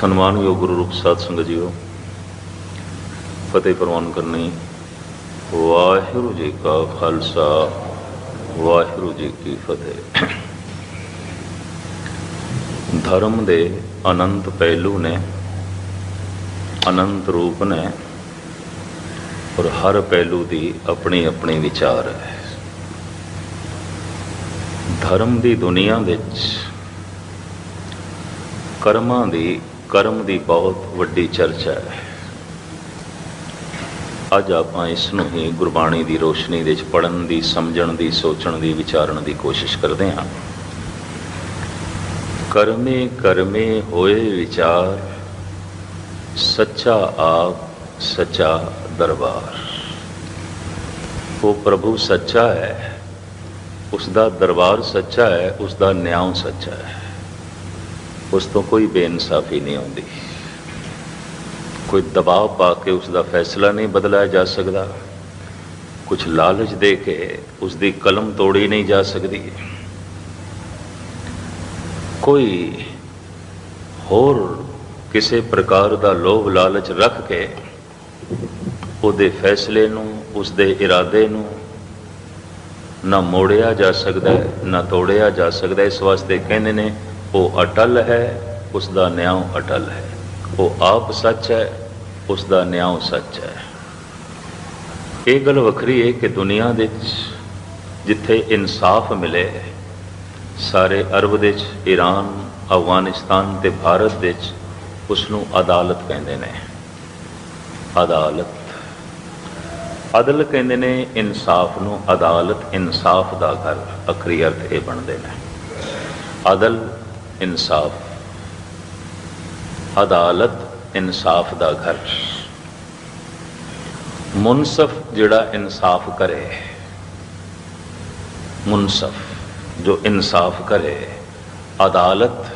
ਸਨਮਾਨਯੋਗ ਗੁਰੂ ਰੂਪ ਸਾਧ ਸੰਗਤ ਜੀਓ, ਫਤਿਹ ਪ੍ਰਵਾਨ ਕਰਨੀ। ਵਾਹਿਗੁਰੂ ਜੀ ਕਾ ਖਾਲਸਾ, ਵਾਹਿਗੁਰੂ ਜੀ ਕੀ ਫਤਿਹ। ਧਰਮ ਦੇ ਅਨੰਤ ਪਹਿਲੂ ਨੇ, ਅਨੰਤ ਰੂਪ ਨੇ, ਔਰ ਹਰ ਪਹਿਲੂ ਦੀ ਆਪਣੀ ਆਪਣੀ ਵਿਚਾਰ ਹੈ। ਧਰਮ ਦੀ ਦੁਨੀਆ ਵਿੱਚ ਕਰਮਾਂ ਦੀ ਕਰਮ ਦੀ ਬਹੁਤ ਵੱਡੀ ਚਰਚਾ ਹੈ। ਅੱਜ ਆਪਾਂ ਇਸ ਨੂੰ ਹੀ ਗੁਰਬਾਣੀ ਦੀ ਰੋਸ਼ਨੀ ਦੇ ਵਿੱਚ ਪੜਨ ਦੀ, ਸਮਝਣ ਦੀ, ਸੋਚਣ ਦੀ, ਵਿਚਾਰਨ ਦੀ ਕੋਸ਼ਿਸ਼ ਕਰਦੇ ਹਾਂ। ਕਰਮੇ ਕਰਮੇ ਹੋਏ ਵਿਚਾਰ, ਸੱਚਾ ਆਪ ਸੱਚਾ ਦਰਬਾਰ। ਉਹ ਪ੍ਰਭੂ ਸੱਚਾ ਹੈ ਉਸ ਦਾ ਦਰਬਾਰ ਸੱਚਾ ਹੈ ਉਸ ਦਾ ਨਿਆਂ ਸੱਚਾ ਹੈ। ਉਸ ਤੋਂ ਕੋਈ ਬੇਇਨਸਾਫੀ ਨਹੀਂ ਆਉਂਦੀ। ਕੋਈ ਦਬਾਅ ਪਾ ਕੇ ਉਸ ਦਾ ਫੈਸਲਾ ਨਹੀਂ ਬਦਲਾਇਆ ਜਾ ਸਕਦਾ। ਕੁਝ ਲਾਲਚ ਦੇ ਕੇ ਉਸ ਦੀ ਕਲਮ ਤੋੜੀ ਨਹੀਂ ਜਾ ਸਕਦੀ। ਕੋਈ ਹੋਰ ਕਿਸੇ ਪ੍ਰਕਾਰ ਦਾ ਲੋਭ ਲਾਲਚ ਰੱਖ ਕੇ ਉਹਦੇ ਫੈਸਲੇ ਨੂੰ ਉਸ ਦੇ ਇਰਾਦੇ ਨੂੰ ਨਾ ਮੋੜਿਆ ਜਾ ਸਕਦਾ, ਨਾ ਤੋੜਿਆ ਜਾ ਸਕਦਾ, ਇਸ ਵਾਸਤੇ ਕਹਿੰਦੇ ਨੇ ਉਹ ਅਟਲ ਹੈ ਉਸ ਦਾ ਨਿਆਂ ਅਟਲ ਹੈ। ਉਹ ਆਪ ਸੱਚ ਹੈ ਉਸ ਦਾ ਨਿਆਂ ਸੱਚ ਹੈ। ਇਹ ਗੱਲ ਵੱਖਰੀ ਹੈ ਕਿ ਦੁਨੀਆ ਦੇ ਵਿੱਚ ਜਿੱਥੇ ਇਨਸਾਫ ਮਿਲੇ, ਸਾਰੇ ਅਰਬ ਦੇ ਵਿੱਚ, ਈਰਾਨ, ਅਫਗਾਨਿਸਤਾਨ ਤੇ ਭਾਰਤ ਦੇ ਵਿੱਚ ਉਸ ਨੂੰ ਅਦਾਲਤ ਕਹਿੰਦੇ ਨੇ। ਅਦਾਲਤ। ਅਦਲ ਕਹਿੰਦੇ ਨੇ, ਇਨਸਾਫ ਨੂੰ ਅਦਾਲਤ ਇਨਸਾਫ ਦਾ ਘਰ ਅਖਰੀ ਅਰਥ ਇਹ ਬਣਦੇ ਨੇ। ਅਦਲ ਇਨਸਾਫ। ਅਦਾਲਤ ਇਨਸਾਫ ਦਾ ਘਰ। ਮੁਨਸਫ ਜਿਹੜਾ ਇਨਸਾਫ ਕਰੇ, ਮੁਨਸਫ ਜੋ ਇਨਸਾਫ ਕਰੇ, ਅਦਾਲਤ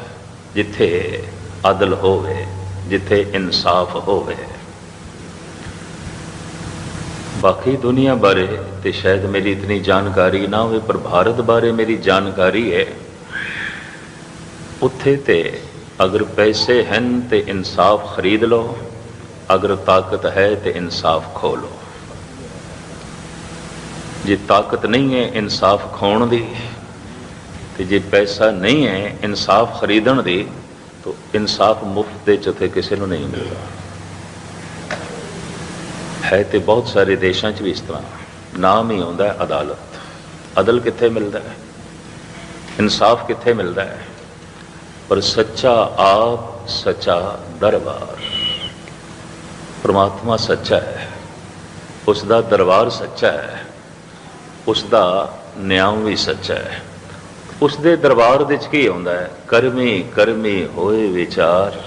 ਜਿੱਥੇ ਅਦਲ ਹੋਵੇ, ਜਿੱਥੇ ਇਨਸਾਫ ਹੋਵੇ। ਬਾਕੀ ਦੁਨੀਆ ਬਾਰੇ ਤੇ ਸ਼ਾਇਦ ਮੇਰੀ ਇਤਨੀ ਜਾਣਕਾਰੀ ਨਾ ਹੋਵੇ, ਪਰ ਭਾਰਤ ਬਾਰੇ ਮੇਰੀ ਜਾਣਕਾਰੀ ਹੈ ਉੱਥੇ ਤੇ ਅਗਰ ਪੈਸੇ ਹਨ ਤੇ ਇਨਸਾਫ ਖਰੀਦ ਲਓ, ਅਗਰ ਤਾਕਤ ਹੈ ਤੇ ਇਨਸਾਫ ਖੋ ਲਓ। ਜੇ ਤਾਕਤ ਨਹੀਂ ਹੈ, ਇਨਸਾਫ ਖੋਣ ਦੀ, ਤੇ ਜੇ ਪੈਸਾ ਨਹੀਂ ਹੈ, ਇਨਸਾਫ ਖਰੀਦਣ ਦੀ, ਤਾਂ ਇਨਸਾਫ ਮੁਫਤ ਦੇ ਚ ਉੱਥੇ ਕਿਸੇ ਨੂੰ ਨਹੀਂ ਮਿਲਦਾ। ਹੈ ਤੇ ਬਹੁਤ ਸਾਰੇ ਦੇਸ਼ਾਂ 'ਚ ਵੀ ਇਸ ਤਰ੍ਹਾਂ। ਨਾਮ ਹੀ ਆਉਂਦਾ ਹੈ ਅਦਾਲਤ। ਅਦਲ ਕਿੱਥੇ ਮਿਲਦਾ ਹੈ? ਇਨਸਾਫ ਕਿੱਥੇ ਮਿਲਦਾ ਹੈ? ਪਰ ਸੱਚਾ ਆਪ ਸੱਚਾ ਦਰਬਾਰ। ਪ੍ਰਮਾਤਮਾ ਸੱਚਾ ਹੈ ਉਸ ਦਾ ਦਰਬਾਰ ਸੱਚਾ ਹੈ ਉਸ ਦਾ ਨਿਆਂ ਵੀ ਸੱਚਾ ਹੈ। ਉਸ ਦੇ ਦਰਬਾਰ ਵਿੱਚ ਕੀ ਆਉਂਦਾ ਹੈ? ਕਰਮੀ ਕਰਮੀ ਹੋਏ ਵਿਚਾਰ,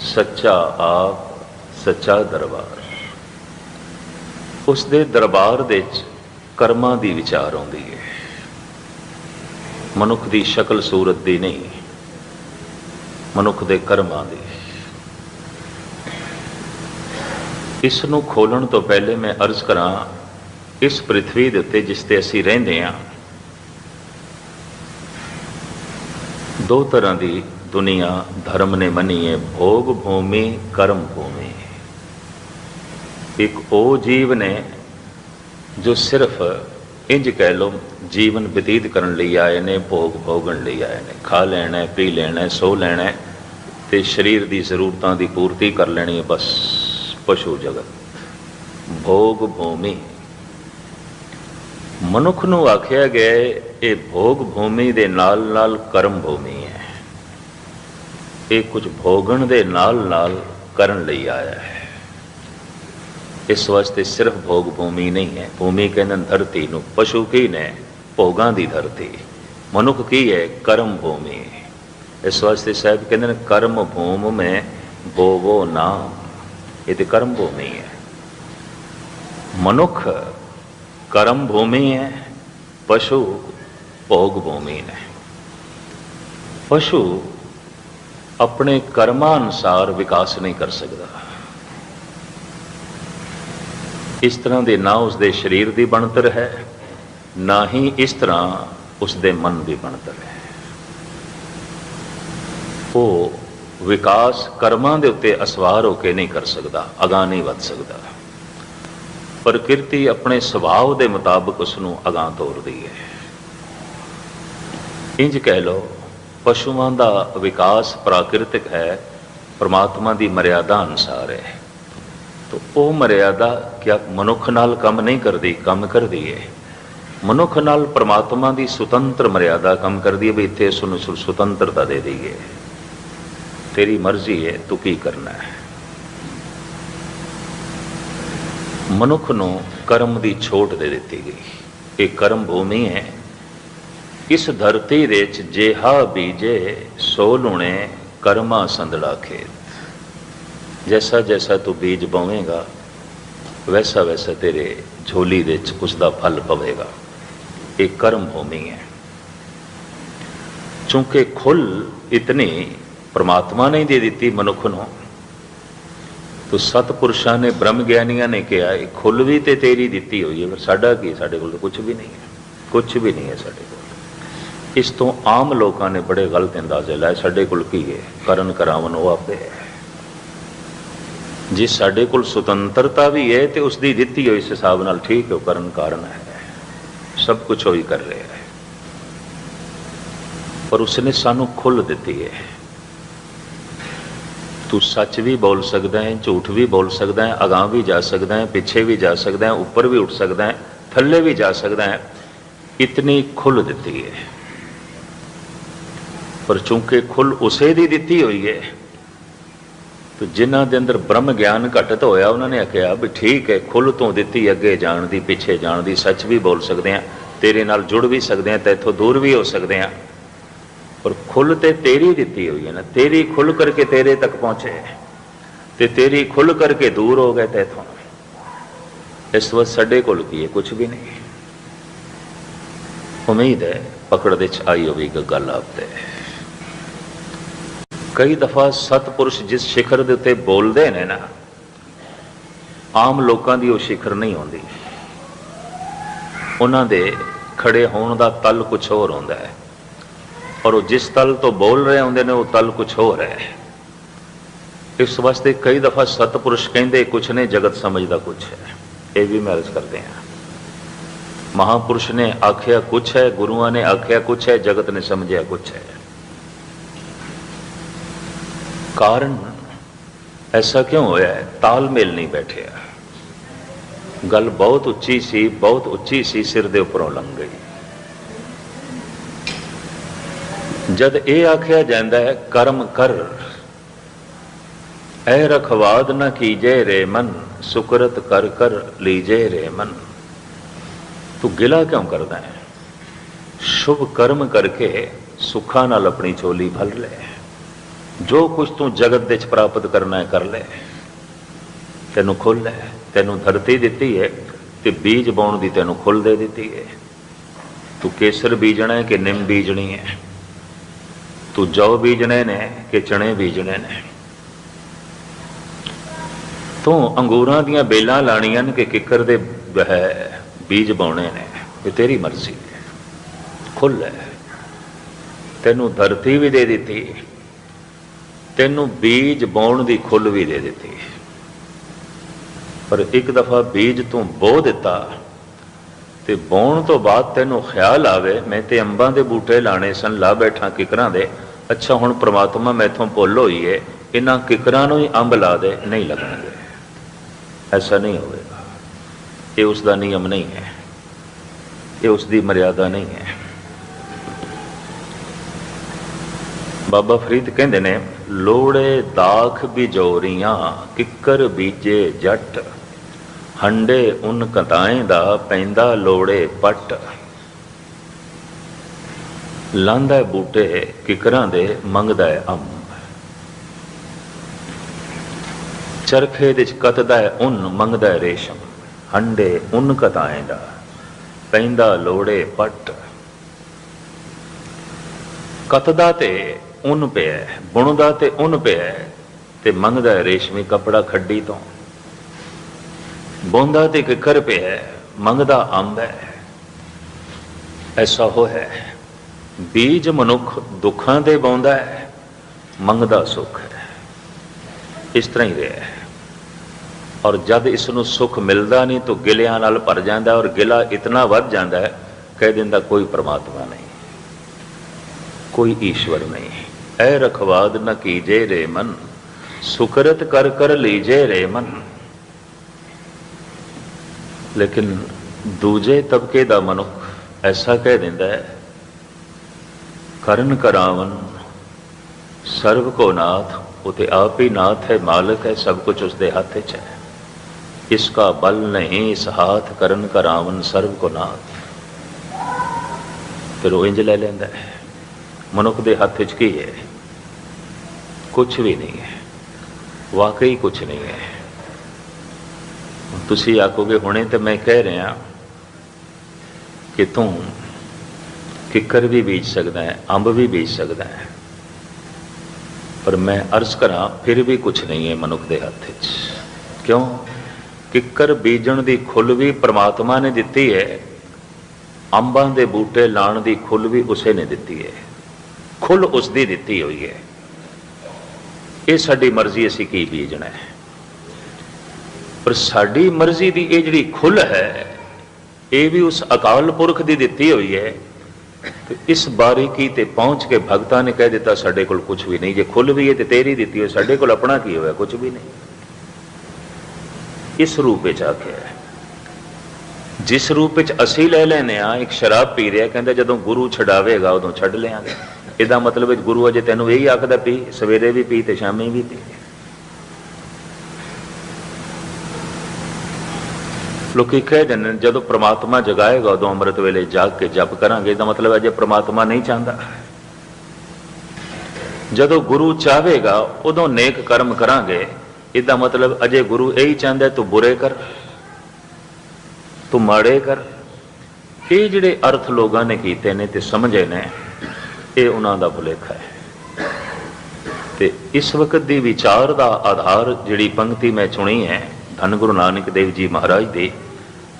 ਸੱਚਾ ਆਪ ਸੱਚਾ ਦਰਬਾਰ। ਉਸ ਦੇ ਦਰਬਾਰ ਵਿੱਚ ਕਰਮਾਂ ਦੀ ਵਿਚਾਰ ਆਉਂਦੀ ਹੈ। ਮਨੁੱਖ ਦੀ ਸ਼ਕਲ ਸੂਰਤ ਦੀ ਨਹੀਂ ਮਨੁੱਖ ਦੇ ਕਰਮਾਂ ਦੀ। ਇਸ ਨੂੰ ਖੋਲਣ ਤੋਂ ਪਹਿਲੇ ਮੈਂ ਅਰਜ਼ ਕਰਾਂ, ਇਸ ਪ੍ਰithvi ਦੇ ਉੱਤੇ ਜਿਸ ਤੇ ਅਸੀਂ ਰਹਿੰਦੇ ਹਾਂ, ਦੋ ਤਰ੍ਹਾਂ ਦੀ ਦੁਨੀਆ ਧਰਮ ਨੇ ਮੰਨੀ ਹੈ ਭੋਗ ਭੂਮੀ, ਕਰਮ ਭੂਮੀ। ਇੱਕ ਉਹ ਜੀਵ ਨੇ ਜੋ ਸਿਰਫ ਇੰਜ ਕਹਿ ਲੋ ਜੀਵਨ ਬਤੀਤ ਕਰਨ ਲਈ ਆਏ ਨੇ ਭੋਗ ਭੋਗਣ ਲਈ ਆਏ ਨੇ। ਖਾ ਲੈਣਾ ਪੀ ਲੈਣਾ ਸੋ ਲੈਣਾ ਹੈ ਤੇ ਸਰੀਰ ਦੀ ਜ਼ਰੂਰਤਾਂ ਦੀ ਪੂਰਤੀ ਕਰ ਲੈਣੀ ਹੈ ਬਸ ਪਸ਼ੂ ਜਗਤ। ਭੋਗ ਭੂਮੀ। ਮਨੁੱਖ ਨੂੰ ਆਖਿਆ ਗਿਆ ਹੈ, ਇਹ ਭੋਗ ਭੂਮੀ ਦੇ ਨਾਲ ਨਾਲ ਕਰਮ ਭੂਮੀ ਹੈ। ਇਹ ਕੁਝ ਭੋਗਣ ਦੇ ਨਾਲ ਨਾਲ ਕਰਨ ਲਈ ਆਇਆ ਹੈ। ਇਸ ਵਾਸਤੇ ਸਿਰਫ ਭੋਗ ਭੂਮੀ ਨਹੀਂ ਹੈ। ਭੂਮੀ ਕਹਿੰਦੇ ਨੇ ਧਰਤੀ ਨੂੰ ਪਸ਼ੂ ਕੀ ਨੇ? ਭੋਗਾਂ ਦੀ ਧਰਤੀ। ਮਨੁੱਖ ਕੀ ਹੈ? ਕਰਮ ਭੂਮੀ। ਇਸ ਵਾਸਤੇ ਸਾਹਿਬ ਕਹਿੰਦੇ ਨੇ ਕਰਮ ਭੂਮ ਮੈਂ ਭੋਗੋ ਨਾ ਇਹ ਤੇ ਕਰਮ ਭੂਮੀ ਹੈ। ਮਨੁੱਖ ਕਰਮ ਭੂਮੀ ਹੈ, ਪਸ਼ੂ ਭੋਗ ਭੂਮੀ ਨੇ। ਪਸ਼ੂ ਆਪਣੇ ਕਰਮਾਂ ਅਨੁਸਾਰ ਵਿਕਾਸ ਨਹੀਂ ਕਰ ਸਕਦਾ। ਇਸ ਤਰ੍ਹਾਂ ਦੇ ਨਾ ਉਸ ਦੇ ਸਰੀਰ ਦੀ ਬਣਤਰ ਹੈ, ਨਾ ਹੀ ਇਸ ਤਰ੍ਹਾਂ ਉਸ ਦੇ ਮਨ ਦੀ ਬਣਤਰ ਹੈ। ਉਹ ਵਿਕਾਸ ਕਰਮਾਂ ਦੇ ਉੱਤੇ ਅਸਵਾਰ ਹੋ ਕੇ ਨਹੀਂ ਕਰ ਸਕਦਾ, ਅਗਾਂਹ ਨਹੀਂ ਵੱਧ ਸਕਦਾ। ਪ੍ਰਕਿਰਤੀ ਆਪਣੇ ਸੁਭਾਅ ਦੇ ਮੁਤਾਬਕ ਉਸ ਨੂੰ ਅਗਾਂਹ ਤੋਰਦੀ ਹੈ। ਇੰਜ ਕਹਿ ਲਓ, ਪਸ਼ੂਆਂ ਦਾ ਵਿਕਾਸ ਪ੍ਰਾਕਿਰਤਿਕ ਹੈ, ਪ੍ਰਮਾਤਮਾ ਦੀ ਮਰਿਆਦਾ ਅਨੁਸਾਰ ਹੈ। ਤੋ ਉਹ ਮਰਿਆਦਾ ਕਿਆ ਮਨੁੱਖ ਨਾਲ ਕੰਮ ਨਹੀਂ ਕਰਦੀ, ਕੰਮ ਕਰਦੀ ਹੈ ਮਨੁੱਖ ਨਾਲ ਪ੍ਰਮਾਤਮਾ ਦੀ ਸੁਤੰਤਰ ਮਰਿਆਦਾ ਕੰਮ ਕਰਦੀ ਹੈ ਵੀ ਇੱਥੇ ਉਸ ਨੂੰ ਸੁਤੰਤਰਤਾ ਦੇ ਦਈਏ। ਤੇਰੀ ਮਰਜ਼ੀ ਹੈ ਤੂੰ ਕੀ ਕਰਨਾ ਹੈ? ਮਨੁੱਖ ਨੂੰ ਕਰਮ ਦੀ ਛੋਟ ਦੇ ਦਿੱਤੀ ਗਈ। ਇਹ ਕਰਮ ਭੂਮੀ ਹੈ। ਇਸ ਧਰਤੀ ਦੇ ਵਿੱਚ ਜੇਹਾ ਬੀਜੇ, ਸੋ ਲੁਣੇ ਕਰਮਾ ਸੰਦੜਾ ਖੇਤ। ਜੈਸਾ ਜੈਸਾ ਤੂੰ ਬੀਜ ਬੋਵੇਂਗਾ ਵੈਸਾ ਵੈਸਾ ਤੇਰੇ ਝੋਲੀ ਦੇ ਵਿੱਚ ਉਸ ਦਾ ਫਲ ਪਵੇਗਾ ਇਹ ਕਰਮ ਭੂਮੀ ਹੈ ਚੂੰਕਿ ਖੁੱਲ ਇਤਨੀ ਪ੍ਰਮਾਤਮਾ ਨੇ ਦੇ ਦਿੱਤੀ ਮਨੁੱਖ ਨੂੰ ਤੋ ਸਤਪੁਰਸ਼ਾਂ ਨੇ ਬ੍ਰਹਮ ਗਿਆਨੀਆਂ ਨੇ ਕਿਹਾ ਇਹ ਖੁੱਲ ਵੀ ਤੇ ਤੇਰੀ ਦਿੱਤੀ ਹੋਈ ਹੈ ਪਰ ਸਾਡਾ ਕੀ ਸਾਡੇ ਕੋਲ ਤਾਂ ਕੁਝ ਵੀ ਨਹੀਂ ਹੈ ਕੁਝ ਵੀ ਨਹੀਂ ਹੈ ਸਾਡੇ ਕੋਲ ਇਸ ਤੋਂ ਆਮ ਲੋਕਾਂ ਨੇ ਬੜੇ ਗਲਤ ਅੰਦਾਜ਼ੇ ਲਾਏ ਸਾਡੇ ਕੋਲ ਕੀ ਹੈ ਕਰਨ ਕਰਾਵਨ ਉਹ ਆਪੇ ਹੈ ਜੇ ਸਾਡੇ ਕੋਲ ਸੁਤੰਤਰਤਾ ਵੀ ਹੈ ਤੇ ਉਸ ਦੀ ਦਿੱਤੀ ਹੋਈ ਇਸ ਹਿਸਾਬ ਨਾਲ ਠੀਕ ਹੋ ਕਰਨ ਕਾਰਨ ਹੈ। ਸਭ ਕੁਝ ਉਹ ਕਰ ਰਿਹਾ ਹੈ। ਪਰ ਉਸਨੇ ਸਾਨੂੰ ਖੁੱਲ ਦਿੱਤੀ ਹੈ। ਤੂੰ ਸੱਚ ਵੀ ਬੋਲ ਸਕਦਾ ਹੈ, ਝੂਠ ਵੀ ਬੋਲ ਸਕਦਾ ਹੈ, ਅਗਾਂਹ ਵੀ ਜਾ ਸਕਦਾ ਹੈ, ਪਿੱਛੇ ਵੀ ਜਾ ਸਕਦਾ ਹੈ, ਉੱਪਰ ਵੀ ਉੱਠ ਸਕਦਾ ਹੈ, ਥੱਲੇ ਵੀ ਜਾ ਸਕਦਾ ਹੈ। ਇਤਨੀ ਖੁੱਲ ਦਿੱਤੀ ਹੈ। ਪਰ ਚੂੰਕਿ ਖੁੱਲ ਉਸੇ ਦੀ ਦਿੱਤੀ ਹੋਈ ਹੈ। ਤੇ ਜਿਨ੍ਹਾਂ ਦੇ ਅੰਦਰ ਬ੍ਰਹਮ ਗਿਆਨ ਘਟਤ ਹੋਇਆ, ਉਹਨਾਂ ਨੇ ਆਖਿਆ ਵੀ ਠੀਕ ਹੈ, ਖੁੱਲ ਤੋਂ ਦਿੱਤੀ, ਅੱਗੇ ਜਾਣ ਦੀ, ਪਿੱਛੇ ਜਾਣ ਦੀ, ਸੱਚ ਵੀ ਬੋਲ ਸਕਦੇ ਆ ਤੇਰੇ ਨਾਲ ਜੁੜ ਵੀ ਸਕਦੇ ਆ ਤੇ ਇੱਥੋਂ ਦੂਰ ਵੀ ਹੋ ਸਕਦੇ ਆ ਪਰ ਖੁੱਲ ਤੇ ਤੇਰੀ ਦਿੱਤੀ ਹੋਈ ਹੈ ਨਾ, ਤੇਰੀ ਖੁੱਲ ਕਰਕੇ ਤੇਰੇ ਤੱਕ ਪਹੁੰਚੇ ਤੇ ਤੇਰੀ ਖੁੱਲ ਕਰਕੇ ਦੂਰ ਹੋ ਗਏ ਤੇ ਇਥੋਂ ਇਸ ਵਕਤ ਸਾਡੇ ਕੋਲ ਕੀ ਹੈ? ਕੁਝ ਵੀ ਨਹੀਂ। ਉਮੀਦ ਹੈ, ਪਕੜ ਦੇ ਚ ਆਈ ਹੋਵੇਗੀ ਗੱਲ ਆਪ ਤੇ। ਕਈ ਦਫਾ ਸਤਪੁਰਸ਼ ਜਿਸ ਸਿਖਰ ਦੇ ਉੱਤੇ ਬੋਲਦੇ ਨੇ ਨਾ, ਆਮ ਲੋਕਾਂ ਦੀ ਉਹ ਸਿਖਰ ਨਹੀਂ ਹੁੰਦੀ ਉਹਨਾਂ ਦੇ ਖੜੇ ਹੋਣ ਦਾ ਤਲ ਕੁਝ ਹੋਰ ਹੁੰਦਾ ਹੈ। ਔਰ ਉਹ ਜਿਸ ਤਲ ਤੋਂ ਬੋਲ ਰਹੇ ਹੁੰਦੇ ਨੇ, ਉਹ ਤਲ ਕੁਝ ਹੋਰ ਹੈ। ਇਸ ਵਾਸਤੇ ਕਈ ਦਫਾ ਸਤਪੁਰਸ਼ ਕਹਿੰਦੇ ਕੁਝ ਨੇ ਜਗਤ ਸਮਝਦਾ ਕੁਝ ਹੈ। ਇਹ ਵੀ ਮੈਰਿਜ ਕਰਦੇ ਹਾਂ। ਮਹਾਪੁਰਸ਼ ਨੇ ਆਖਿਆ ਕੁਝ ਹੈ, ਗੁਰੂਆਂ ਨੇ ਆਖਿਆ ਕੁਝ ਹੈ, ਜਗਤ ਨੇ ਸਮਝਿਆ ਕੁਝ ਹੈ। ਕਾਰਨ ਐਸਾ ਕਿਉਂ ਹੋਇਆ ਤਾਲਮੇਲ ਨਹੀਂ ਬੈਠਿਆ ਗੱਲ ਬਹੁਤ ਉੱਚੀ ਸੀ ਬਹੁਤ ਉੱਚੀ ਸੀ ਸਿਰ ਦੇ ਉੱਪਰੋਂ ਲੰਘ ਗਈ ਜਦ ਇਹ ਆਖਿਆ ਜਾਂਦਾ ਹੈ ਕਰਮ ਕਰ ਐ ਰਖਵਾਦ ਨ ਕੀਜੇ ਰੇ ਮਨ ਸੁਕਰਤ ਕਰ ਕਰ ਲੀਜੇ ਰੇ ਮਨ ਤੂੰ ਗਿਲਾ ਕਿਉਂ ਕਰਦਾ ਹੈ ਸ਼ੁਭ ਕਰਮ ਕਰਕੇ ਸੁੱਖਾਂ ਨਾਲ ਆਪਣੀ ਝੋਲੀ ਭਰ ਲੈ ਜੋ ਕੁਝ ਤੂੰ ਜਗਤ ਦੇ ਵਿੱਚ ਪ੍ਰਾਪਤ ਕਰਨਾ ਹੈ, ਕਰ ਲੈ। ਤੈਨੂੰ ਖੁੱਲ ਹੈ। ਤੈਨੂੰ ਧਰਤੀ ਦਿੱਤੀ ਹੈ ਤੇ ਬੀਜ ਪਾਉਣ ਦੀ ਤੈਨੂੰ ਖੁੱਲ ਦੇ ਦਿੱਤੀ ਹੈ। ਤੂੰ ਕੇਸਰ ਬੀਜਣਾ ਹੈ ਕਿ ਨਿੰਮ ਬੀਜਣੀ ਹੈ? ਤੂੰ ਜੌ ਬੀਜਣੇ ਨੇ ਕਿ ਚਣੇ ਬੀਜਣੇ ਨੇ? ਤੂੰ ਅੰਗੂਰਾਂ ਦੀਆਂ ਬੇਲਾਂ ਲਾਣੀਆਂ ਨੇ ਕਿ ਕਿੱਕਰ ਦੇ ਬੀਜ ਬਾਉਣੇ ਨੇ? ਇਹ ਤੇਰੀ ਮਰਜ਼ੀ ਹੈ। ਖੁੱਲ ਹੈ। ਤੈਨੂੰ ਧਰਤੀ ਵੀ ਦੇ ਦਿੱਤੀ ਤੈਨੂੰ ਬੀਜ ਬਾਉਣ ਦੀ ਖੁੱਲ ਵੀ ਦੇ ਦਿੱਤੀ। ਪਰ ਇੱਕ ਦਫਾ ਬੀਜ ਤੂੰ ਬੋ ਦਿੱਤਾ ਤੇ ਬੋਣ ਤੋਂ ਬਾਅਦ ਤੈਨੂੰ ਖਿਆਲ ਆਵੇ, ਮੈਂ ਤੇ ਅੰਬਾਂ ਦੇ ਬੂਟੇ ਲਾਣੇ ਸਨ, ਲਾ ਬੈਠਾ ਕਿਕਰਾਂ ਦੇ। ਅੱਛਾ, ਹੁਣ ਪ੍ਰਮਾਤਮਾ ਮੈਥੋਂ ਭੁੱਲ ਹੋਈ ਏ ਇਹਨਾਂ ਕਿਕਰਾਂ ਨੂੰ ਹੀ ਅੰਬ ਲਾ ਦੇ, ਨਹੀਂ ਲੱਗਣਗੇ। ਐਸਾ ਨਹੀਂ ਹੋਵੇਗਾ। ਇਹ ਉਸ ਦਾ ਨਿਯਮ ਨਹੀਂ ਹੈ। ਇਹ ਉਸ ਦੀ ਮਰਿਆਦਾ ਨਹੀਂ ਹੈ। ਬਾਬਾ ਫਰੀਦ ਕਹਿੰਦੇ ਨੇ ਲੋੜੇ ਦਾਖ ਬਿਜੋਰੀਆਂ, ਕਿੱਕਰ ਬੀਜੇ ਜੱਟ। ਹੰਡੇ ਉਨ ਕਤਾਏ ਦਾ ਪੈਂਦਾ ਲੋੜੇ ਪੱਟ। ਲਾਂਦਾ ਬੂਟੇ ਕਿਕਰਾਂ ਦੇ ਮੰਗਦਾ ਹੈ ਅੰਬ। ਚਰਖੇ ਦੇ ਚ ਕਤਦਾ ਹੈ ਉਨ ਮੰਗਦਾ ਹੈ ਰੇਸ਼ਮ। ਹੰਡੇ ਉਨ ਕਤਾਏ ਦਾ ਪੈਂਦਾ ਲੋੜੇ ਪੱਟ। ਕਤਦਾ ਤੇ ਉਨ ਪਿਆ ਬੁਣਦਾ ਤੇ ਉਨ ਪਿਆ ਤੇ ਮੰਗਦਾ ਰੇਸ਼ਮੀ ਕਪੜਾ ਖੱਡੀ ਤੋਂ। ਬੋਂਦਾ ਤੇ ਕਿਕਰ ਪਿਆ ਮੰਗਦਾ ਅੰਬ ਹੈ। ਐਸਾ ਹੋ ਹੈ, ਬੀਜ ਮਨੁੱਖ ਦੁੱਖਾਂ ਦੇ ਬੌਂਦਾ ਹੈ, ਮੰਗਦਾ ਸੁੱਖ ਹੈ। ਇਸ ਤਰ੍ਹਾਂ ਹੀ ਰਿਹਾ ਹੈ। ਔਰ ਜਦ ਇਸ ਨੂੰ ਸੁੱਖ ਮਿਲਦਾ ਨਹੀਂ ਤਾਂ ਗਿਲਿਆਂ ਨਾਲ ਭਰ ਜਾਂਦਾ ਔਰ ਗਿਲਾ ਇਤਨਾ ਵੱਧ ਜਾਂਦਾ ਹੈ, ਕਹਿ ਦਿੰਦਾ ਕੋਈ ਪ੍ਰਮਾਤਮਾ ਨਹੀਂ, ਕੋਈ ਈਸ਼ਵਰ ਨਹੀਂ। ਐ ਰਖਵਾਦ ਨ ਕੀਜੇ ਰੇ ਮਨ, ਸੁਕਰਤ ਕਰ ਕਰ ਲੀਜੇ ਰੇ ਮਨ। ਲੇਕਿਨ ਦੂਜੇ ਤਬਕੇ ਦਾ ਮਨੁੱਖ ਐਸਾ ਕਹਿ ਦਿੰਦਾ ਹੈ, ਕਰਨ ਕਰਾਵਨ, ਸਰਬ ਕੋ ਨਾਥ, ਉਤੇ ਆਪ ਹੀ ਨਾਥ ਹੈ ਮਾਲਕ ਹੈ, ਸਭ ਕੁਝ ਉਸਦੇ ਹੱਥ 'ਚ ਹੈ। ਇਸ ਕਾ ਬਲ ਨਹੀਂ, ਇਸ ਹਾਥ ਕਰਨ ਕਰਾਵਨ, ਸਰਬ ਕੋ ਨਾਥ। ਫਿਰ ਉਹ ਇੰਜ ਲੈ ਲੈਂਦਾ ਹੈ। ਮਨੁੱਖ ਦੇ ਹੱਥ 'ਚ ਕੀ ਹੈ? ਕੁਝ ਵੀ ਨਹੀਂ ਹੈ। ਵਾਕਈ ਕੁਝ ਨਹੀਂ ਹੈ। ਤੁਸੀਂ ਆਖੋਗੇ, ਹੁਣੇ ਤੇ ਮੈਂ ਕਹਿ ਰਿਹਾ ਕਿ ਤੂੰ ਕਿੱਕਰ ਵੀ ਬੀਜ ਸਕਦਾ ਹੈ, ਅੰਬ ਵੀ ਬੀਜ ਸਕਦਾ ਹੈ। ਪਰ ਮੈਂ ਅਰਜ਼ ਕਰਾਂ, ਫਿਰ ਵੀ ਕੁਝ ਨਹੀਂ ਹੈ ਮਨੁੱਖ ਦੇ ਹੱਥ 'ਚ ਕਿਉਂ? ਕਿੱਕਰ ਬੀਜਣ ਦੀ ਖੁੱਲ ਵੀ ਪ੍ਰਮਾਤਮਾ ਨੇ ਦਿੱਤੀ ਹੈ, ਅੰਬਾਂ ਦੇ ਬੂਟੇ ਲਾਣ ਦੀ ਖੁੱਲ ਵੀ ਉਸੇ ਨੇ ਦਿੱਤੀ ਹੈ। ਖੁੱਲ ਉਸ ਦੀ ਦਿੱਤੀ ਹੋਈ ਹੈ। ਇਹ ਸਾਡੀ ਮਰਜ਼ੀ ਅਸੀਂ ਕੀ ਬੀਜਣਾ ਹੈ। ਪਰ ਸਾਡੀ ਮਰਜ਼ੀ ਦੀ ਇਹ ਜਿਹੜੀ ਖੁੱਲ ਹੈ, ਇਹ ਵੀ ਉਸ ਅਕਾਲ ਪੁਰਖ ਦੀ ਦਿੱਤੀ ਹੋਈ ਹੈ। ਤੇ ਇਸ ਬਾਰੀਕੀ ਤੇ ਪਹੁੰਚ ਕੇ ਭਗਤਾਂ ਨੇ ਕਹਿ ਦਿੱਤਾ, ਸਾਡੇ ਕੋਲ ਕੁਝ ਵੀ ਨਹੀਂ। ਜੇ ਖੁੱਲ ਵੀ ਹੈ ਤੇ ਤੇਰੀ ਦਿੱਤੀ ਹੋਈ, ਸਾਡੇ ਕੋਲ ਆਪਣਾ ਕੀ ਹੋਇਆ ਕੁਝ ਵੀ ਨਹੀਂ। ਇਸ ਰੂਪ ਵਿੱਚ ਆਖਿਆ ਹੈ। ਜਿਸ ਰੂਪ ਵਿੱਚ ਅਸੀਂ ਲੈ ਲੈਨੇ ਆ ਇੱਕ ਸ਼ਰਾਬ ਪੀ ਰਿਹਾ, ਕਹਿੰਦਾ ਜਦੋਂ ਗੁਰੂ ਛਡਾਵੇਗਾ, ਉਦੋਂ ਛੱਡ ਲਿਆਂਗੇ। ਇਹਦਾ ਮਤਲਬ ਹੈ ਗੁਰੂ ਅਜੇ ਤੈਨੂੰ ਇਹੀ ਆਖਦਾ ਪੀ, ਸਵੇਰੇ ਵੀ ਪੀ ਤੇ ਸ਼ਾਮੀ ਵੀ ਪੀ। ਲੋਕੀ ਕਹਿ ਦਿੰਦੇ ਜਦੋਂ ਪ੍ਰਮਾਤਮਾ ਜਗਾਏਗਾ, ਉਦੋਂ ਅੰਮ੍ਰਿਤ ਵੇਲੇ ਜਾਗ ਕੇ ਜਪ ਕਰਾਂਗੇ, ਇਹਦਾ ਮਤਲਬ ਹੈ ਜੇ ਪ੍ਰਮਾਤਮਾ ਨਹੀਂ ਚਾਹੁੰਦਾ। ਜਦੋਂ ਗੁਰੂ ਚਾਹੇਗਾ, ਉਦੋਂ ਨੇਕ ਕਰਮ ਕਰਾਂਗੇ, ਇਹਦਾ ਮਤਲਬ ਅਜੇ ਗੁਰੂ ਇਹੀ ਚਾਹੁੰਦਾ, ਤੂੰ ਬੁਰੇ ਕਰ, ਤੂੰ ਮਾੜੇ ਕਰ। ਇਹ ਜਿਹੜੇ ਅਰਥ ਲੋਕਾਂ ਨੇ ਕੀਤੇ ਨੇ ਤੇ ਸਮਝੇ ਨੇ ਇਹ ਉਹਨਾਂ ਦਾ ਭੁਲੇਖਾ ਹੈ। ਤੇ ਇਸ ਵਕਤ ਦੀ ਵਿਚਾਰ ਦਾ ਆਧਾਰ ਜਿਹੜੀ ਪੰਕਤੀ ਮੈਂ ਚੁਣੀ ਹੈ, ਧੰਨ ਗੁਰੂ ਨਾਨਕ ਦੇਵ ਜੀ ਮਹਾਰਾਜ ਦੇ,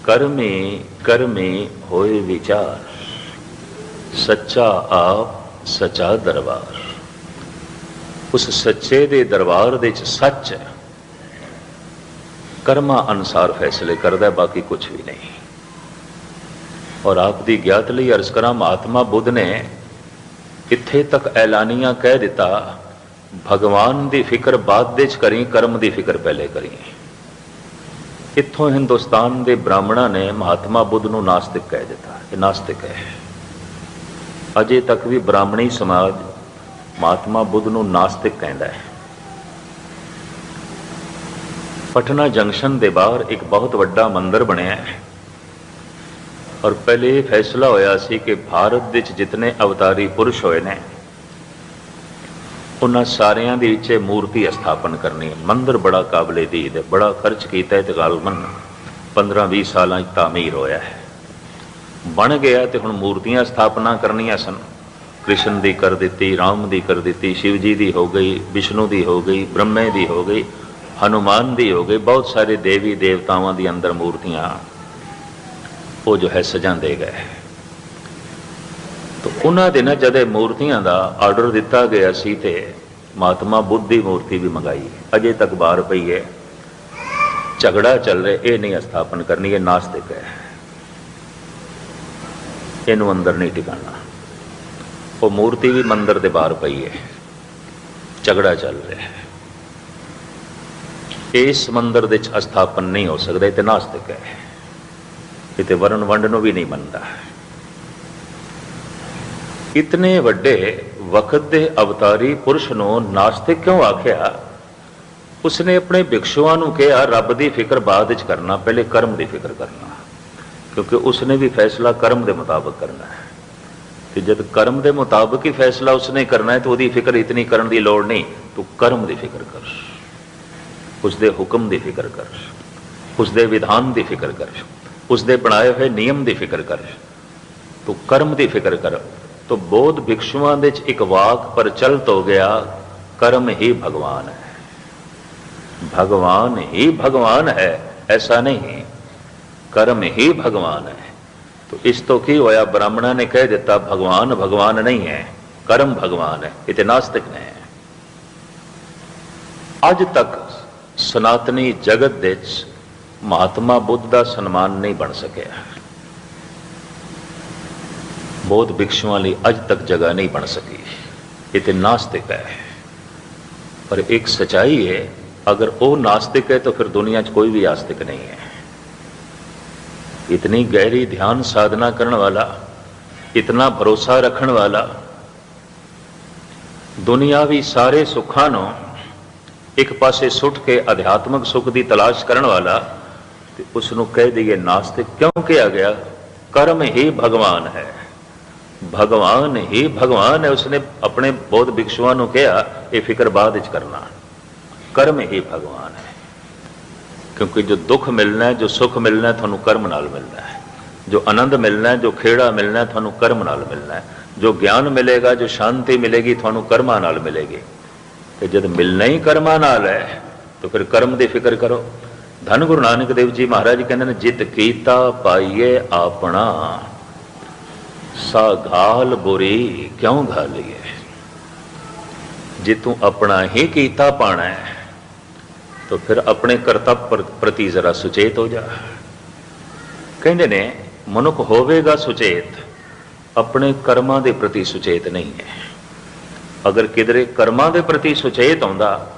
ਕਰਮੇ ਕਰਮੇ ਹੋਏ ਵਿਚਾਰ, ਸੱਚਾ ਆਪ, ਸੱਚਾ ਦਰਬਾਰ। ਉਸ ਸੱਚੇ ਦੇ ਦਰਬਾਰ ਦੇ ਵਿੱਚ ਸੱਚ ਹੈ। ਕਰਮਾਂ ਅਨੁਸਾਰ ਫੈਸਲੇ ਕਰਦਾ ਬਾਕੀ ਕੁਝ ਵੀ ਨਹੀਂ। ਔਰ ਆਪ ਦੀ ਗਿਆਤ ਲਈ ਅਰਜ਼ ਕਰਾਂ, ਮਹਾਤਮਾ ਬੁੱਧ ਨੇ ਇੱਥੇ ਤੱਕ ਐਲਾਨੀਆਂ ਕਹਿ ਦਿੱਤਾ, ਭਗਵਾਨ ਦੀ ਫਿਕਰ ਬਾਅਦ ਦੇ ਚ ਕਰੀ, ਕਰਮ ਦੀ ਫਿਕਰ ਪਹਿਲੇ ਕਰੀ। ਇੱਥੋਂ ਹਿੰਦੁਸਤਾਨ ਦੇ ਬ੍ਰਾਹਮਣਾਂ ਨੇ ਮਹਾਤਮਾ ਬੁੱਧ ਨੂੰ ਨਾਸਤਿਕ ਕਹਿ ਦਿੱਤਾ, ਇਹ ਨਾਸਤਿਕ ਹੈ। ਅਜੇ ਤੱਕ ਵੀ ਬ੍ਰਾਹਮਣੀ ਸਮਾਜ ਮਹਾਤਮਾ ਬੁੱਧ ਨੂੰ ਨਾਸਤਿਕ ਕਹਿੰਦਾ ਹੈ। ਪਟਨਾ ਜੰਕਸ਼ਨ ਦੇ ਬਾਹਰ ਇੱਕ ਬਹੁਤ ਵੱਡਾ ਮੰਦਿਰ ਬਣਿਆ ਹੈ। ਔਰ ਪਹਿਲੇ ਇਹ ਫੈਸਲਾ ਹੋਇਆ ਸੀ ਕਿ ਭਾਰਤ ਵਿੱਚ ਜਿਤਨੇ ਅਵਤਾਰੀ ਪੁਰਸ਼ ਹੋਏ ਨੇ, ਉਹਨਾਂ ਸਾਰਿਆਂ ਦੇ ਵਿੱਚ ਮੂਰਤੀ ਸਥਾਪਨ ਕਰਨੀ ਹੈ। ਮੰਦਿਰ ਬੜਾ ਕਾਬਲੇ ਦੀਦ ਹੈ ਬੜਾ ਖਰਚ ਕੀਤਾ ਹੈ ਤੇ ਗਾਲਮਨ 15-20 ਸਾਲਾਂ 'ਚ ਤਾਮੀਰ ਹੋਇਆ ਹੈ। ਬਣ ਗਿਆ ਤੇ ਹੁਣ ਮੂਰਤੀਆਂ ਸਥਾਪਨਾ ਕਰਨੀਆਂ ਸਨ। ਕ੍ਰਿਸ਼ਨ ਦੀ ਕਰ ਦਿੱਤੀ, ਰਾਮ ਦੀ ਕਰ ਦਿੱਤੀ ਸ਼ਿਵ ਜੀ ਦੀ ਹੋ ਗਈ, ਵਿਸ਼ਨੂੰ ਦੀ ਹੋ ਗਈ, ਬ੍ਰਹਮੇ ਦੀ ਹੋ ਗਈ, ਹਨੂਮਾਨ ਦੀ ਹੋ ਗਈ, ਬਹੁਤ ਸਾਰੇ ਦੇਵੀ ਦੇਵਤਾਵਾਂ ਦੀ ਅੰਦਰ ਮੂਰਤੀਆਂ ਉਹ ਜੋ ਹੈ ਸਜਾਉਂਦੇ ਗਏ। ਤਾਂ ਉਹਨਾਂ ਦੇ ਨਾਲ ਜਦ ਮੂਰਤੀਆਂ ਦਾ ਆਰਡਰ ਦਿੱਤਾ ਗਿਆ ਸੀ ਤੇ ਮਹਾਤਮਾ ਬੁੱਧ ਦੀ ਮੂਰਤੀ ਵੀ ਮੰਗਾਈ। ਅਜੇ ਤੱਕ ਬਾਹਰ ਪਈ ਹੈ। ਝਗੜਾ ਚੱਲ ਰਿਹਾ, ਇਹ ਨਹੀਂ ਸਥਾਪਨ ਕਰਨੀ, ਇਹ ਨਾਸਤਿਕ ਹੈ। ਇਹਨੂੰ ਅੰਦਰ ਨਹੀਂ ਟਿਕਾਣਾ। ਉਹ ਮੂਰਤੀ ਵੀ ਮੰਦਰ ਦੇ ਬਾਹਰ ਪਈ ਹੈ। ਝਗੜਾ ਚੱਲ ਰਿਹਾ ਹੈ। ਇਸ ਮੰਦਰ ਦੇ ਵਿੱਚ ਸਥਾਪਨ ਨਹੀਂ ਹੋ ਸਕਦਾ, ਇਹ ਤੇ ਨਾਸਤਿਕ ਹੈ। ਕਿਤੇ ਤੇ ਵਰਨ ਵੰਡ ਨੂੰ ਵੀ ਨਹੀਂ ਮੰਨਦਾ। ਇਤਨੇ ਵੱਡੇ ਵਕਤ ਦੇ ਅਵਤਾਰੀ ਪੁਰਸ਼ ਨੂੰ ਨਾਸਤਿਕ ਕਿਉਂ ਆਖਿਆ? ਉਸਨੇ ਆਪਣੇ ਭਿਕਸ਼ੂਆਂ ਨੂੰ ਕਿਹਾ, ਰੱਬ ਦੀ ਫਿਕਰ ਬਾਅਦ ਵਿੱਚ ਕਰਨਾ, ਪਹਿਲੇ ਕਰਮ ਦੀ ਫਿਕਰ ਕਰਨਾ, ਕਿਉਂਕਿ ਉਸਨੇ ਵੀ ਫੈਸਲਾ ਕਰਮ ਦੇ ਮੁਤਾਬਕ ਕਰਨਾ ਹੈ। ਤੇ ਜਦ ਕਰਮ ਦੇ ਮੁਤਾਬਕ ਹੀ ਫੈਸਲਾ ਉਸਨੇ ਕਰਨਾ ਹੈ, ਤਾਂ ਉਹਦੀ ਫਿਕਰ ਇਤਨੀ ਕਰਨ ਦੀ ਲੋੜ ਨਹੀਂ। ਤੂੰ ਕਰਮ ਦੀ ਫਿਕਰ ਕਰ, ਉਸਦੇ ਹੁਕਮ ਦੀ ਫਿਕਰ ਕਰ, ਉਸਦੇ ਵਿਧਾਨ ਦੀ ਫਿਕਰ ਕਰ। ਉਸ ਦੇ ਬਣਾਏ ਹੋਏ ਨਿਯਮ ਦੀ ਫਿਕਰ ਕਰ ਤੂੰ ਕਰਮ ਦੀ ਫਿਕਰ ਕਰ ਤੋ ਬੋਧ ਭਿਕਸ਼ੂਆਂ ਦੇ ਚ ਇੱਕ ਵਾਕ ਪ੍ਰਚਲਿਤ ਹੋ ਗਿਆ ਕਰਮ ਹੀ ਭਗਵਾਨ ਹੈ ਭਗਵਾਨ ਹੀ ਭਗਵਾਨ ਹੈ ਐਸਾ ਨਹੀਂ ਕਰਮ ਹੀ ਭਗਵਾਨ ਹੈ ਤੋ ਇਸ ਤੋਂ ਕੀ ਹੋਇਆ ਬ੍ਰਾਹਮਣਾਂ ਨੇ ਕਹਿ ਦਿੱਤਾ ਭਗਵਾਨ ਭਗਵਾਨ ਨਹੀਂ ਹੈ ਕਰਮ ਭਗਵਾਨ ਹੈ ਇਹ ਤੇ ਨਾਸਤਿਕ ਨੇ ਅੱਜ ਤੱਕ ਸਨਾਤਨੀ ਜਗਤ ਦੇ ਵਿੱਚ ਮਹਾਤਮਾ ਬੁੱਧ ਦਾ ਸਨਮਾਨ ਨਹੀਂ ਬਣ ਸਕਿਆ ਬੌਧ ਭਿਕਸ਼ੂਆਂ ਲਈ ਅੱਜ ਤੱਕ ਜਗ੍ਹਾ ਨਹੀਂ ਬਣ ਸਕੀ ਇਹ ਤੇ ਨਾਸਤਿਕ ਹੈ ਪਰ ਇੱਕ ਸਚਾਈ ਹੈ ਅਗਰ ਉਹ ਨਾਸਤਿਕ ਹੈ ਤਾਂ ਫਿਰ ਦੁਨੀਆ 'ਚ ਕੋਈ ਵੀ ਆਸਤਿਕ ਨਹੀਂ ਹੈ इतनी गहरी ध्यान साधना करने वाला इतना भरोसा रखने वाला ਦੁਨਿਆਵੀ ਸਾਰੇ ਸੁੱਖਾਂ ਨੂੰ ਇੱਕ ਪਾਸੇ ਸੁੱਟ ਕੇ ਅਧਿਆਤਮਿਕ ਸੁੱਖ ਦੀ ਤਲਾਸ਼ ਕਰਨ ਵਾਲਾ ਤੇ ਉਸ ਨੂੰ ਕਹਿ ਦਈਏ ਨਾਸਤਿਕ, ਕਿਉਂ ਕਿਹਾ ਗਿਆ? ਕਰਮ ਹੀ ਭਗਵਾਨ ਹੈ। ਭਗਵਾਨ ਹੀ ਭਗਵਾਨ ਹੈ, ਉਸਨੇ ਆਪਣੇ ਬੌਧ ਭਿਕਸ਼ੂਆਂ ਨੂੰ ਕਿਹਾ, ਇਹ ਫਿਕਰ ਬਾਅਦ ਵਿੱਚ ਕਰਨਾ। ਕਰਮ ਹੀ ਭਗਵਾਨ ਹੈ। ਕਿਉਂਕਿ ਜੋ ਦੁੱਖ ਮਿਲਣਾ ਜੋ ਸੁੱਖ ਮਿਲਣਾ ਤੁਹਾਨੂੰ ਕਰਮ ਨਾਲ ਮਿਲਣਾ ਹੈ। ਜੋ ਆਨੰਦ ਮਿਲਣਾ ਜੋ ਖੇੜਾ ਮਿਲਣਾ ਤੁਹਾਨੂੰ ਕਰਮ ਨਾਲ ਮਿਲਣਾ ਜੋ ਗਿਆਨ ਮਿਲੇਗਾ, ਜੋ ਸ਼ਾਂਤੀ ਮਿਲੇਗੀ, ਤੁਹਾਨੂੰ ਕਰਮਾਂ ਨਾਲ ਮਿਲੇਗੀ। ਤੇ ਜਦ ਮਿਲਣਾ ਹੀ ਕਰਮਾਂ ਨਾਲ ਹੈ, ਤਾਂ ਫਿਰ ਕਰਮ ਦੀ ਫਿਕਰ ਕਰੋ। ਧੰਨ ਗੁਰੂ ਨਾਨਕ ਦੇਵ ਜੀ ਮਹਾਰਾਜ ਕਹਿੰਦੇ ਨੇ, ਜਿਤ ਕੀਤਾ ਪਾਈਏ ਆਪਣਾ। ਸਾ ਘਾਲ ਬੁਰੀ ਕਿਉਂ ਘਾਲੀਏ? ਜੇ ਤੂੰ ਆਪਣਾ ਹੀ ਕੀਤਾ ਪਾਣਾ ਹੈ, ਤਾਂ ਫਿਰ ਆਪਣੇ ਕਰਤੱਵ ਪ੍ਰਤੀ ਜ਼ਰਾ ਸੁਚੇਤ ਹੋ ਜਾ। ਕਹਿੰਦੇ ਨੇ, ਮਨੁੱਖ ਹੋਵੇਗਾ ਸੁਚੇਤ, ਆਪਣੇ ਕਰਮਾਂ ਦੇ ਪ੍ਰਤੀ ਸੁਚੇਤ ਨਹੀਂ ਹੈ। ਅਗਰ ਕਿਧਰੇ ਕਰਮਾਂ ਦੇ ਪ੍ਰਤੀ ਸੁਚੇਤ ਆਉਂਦਾ,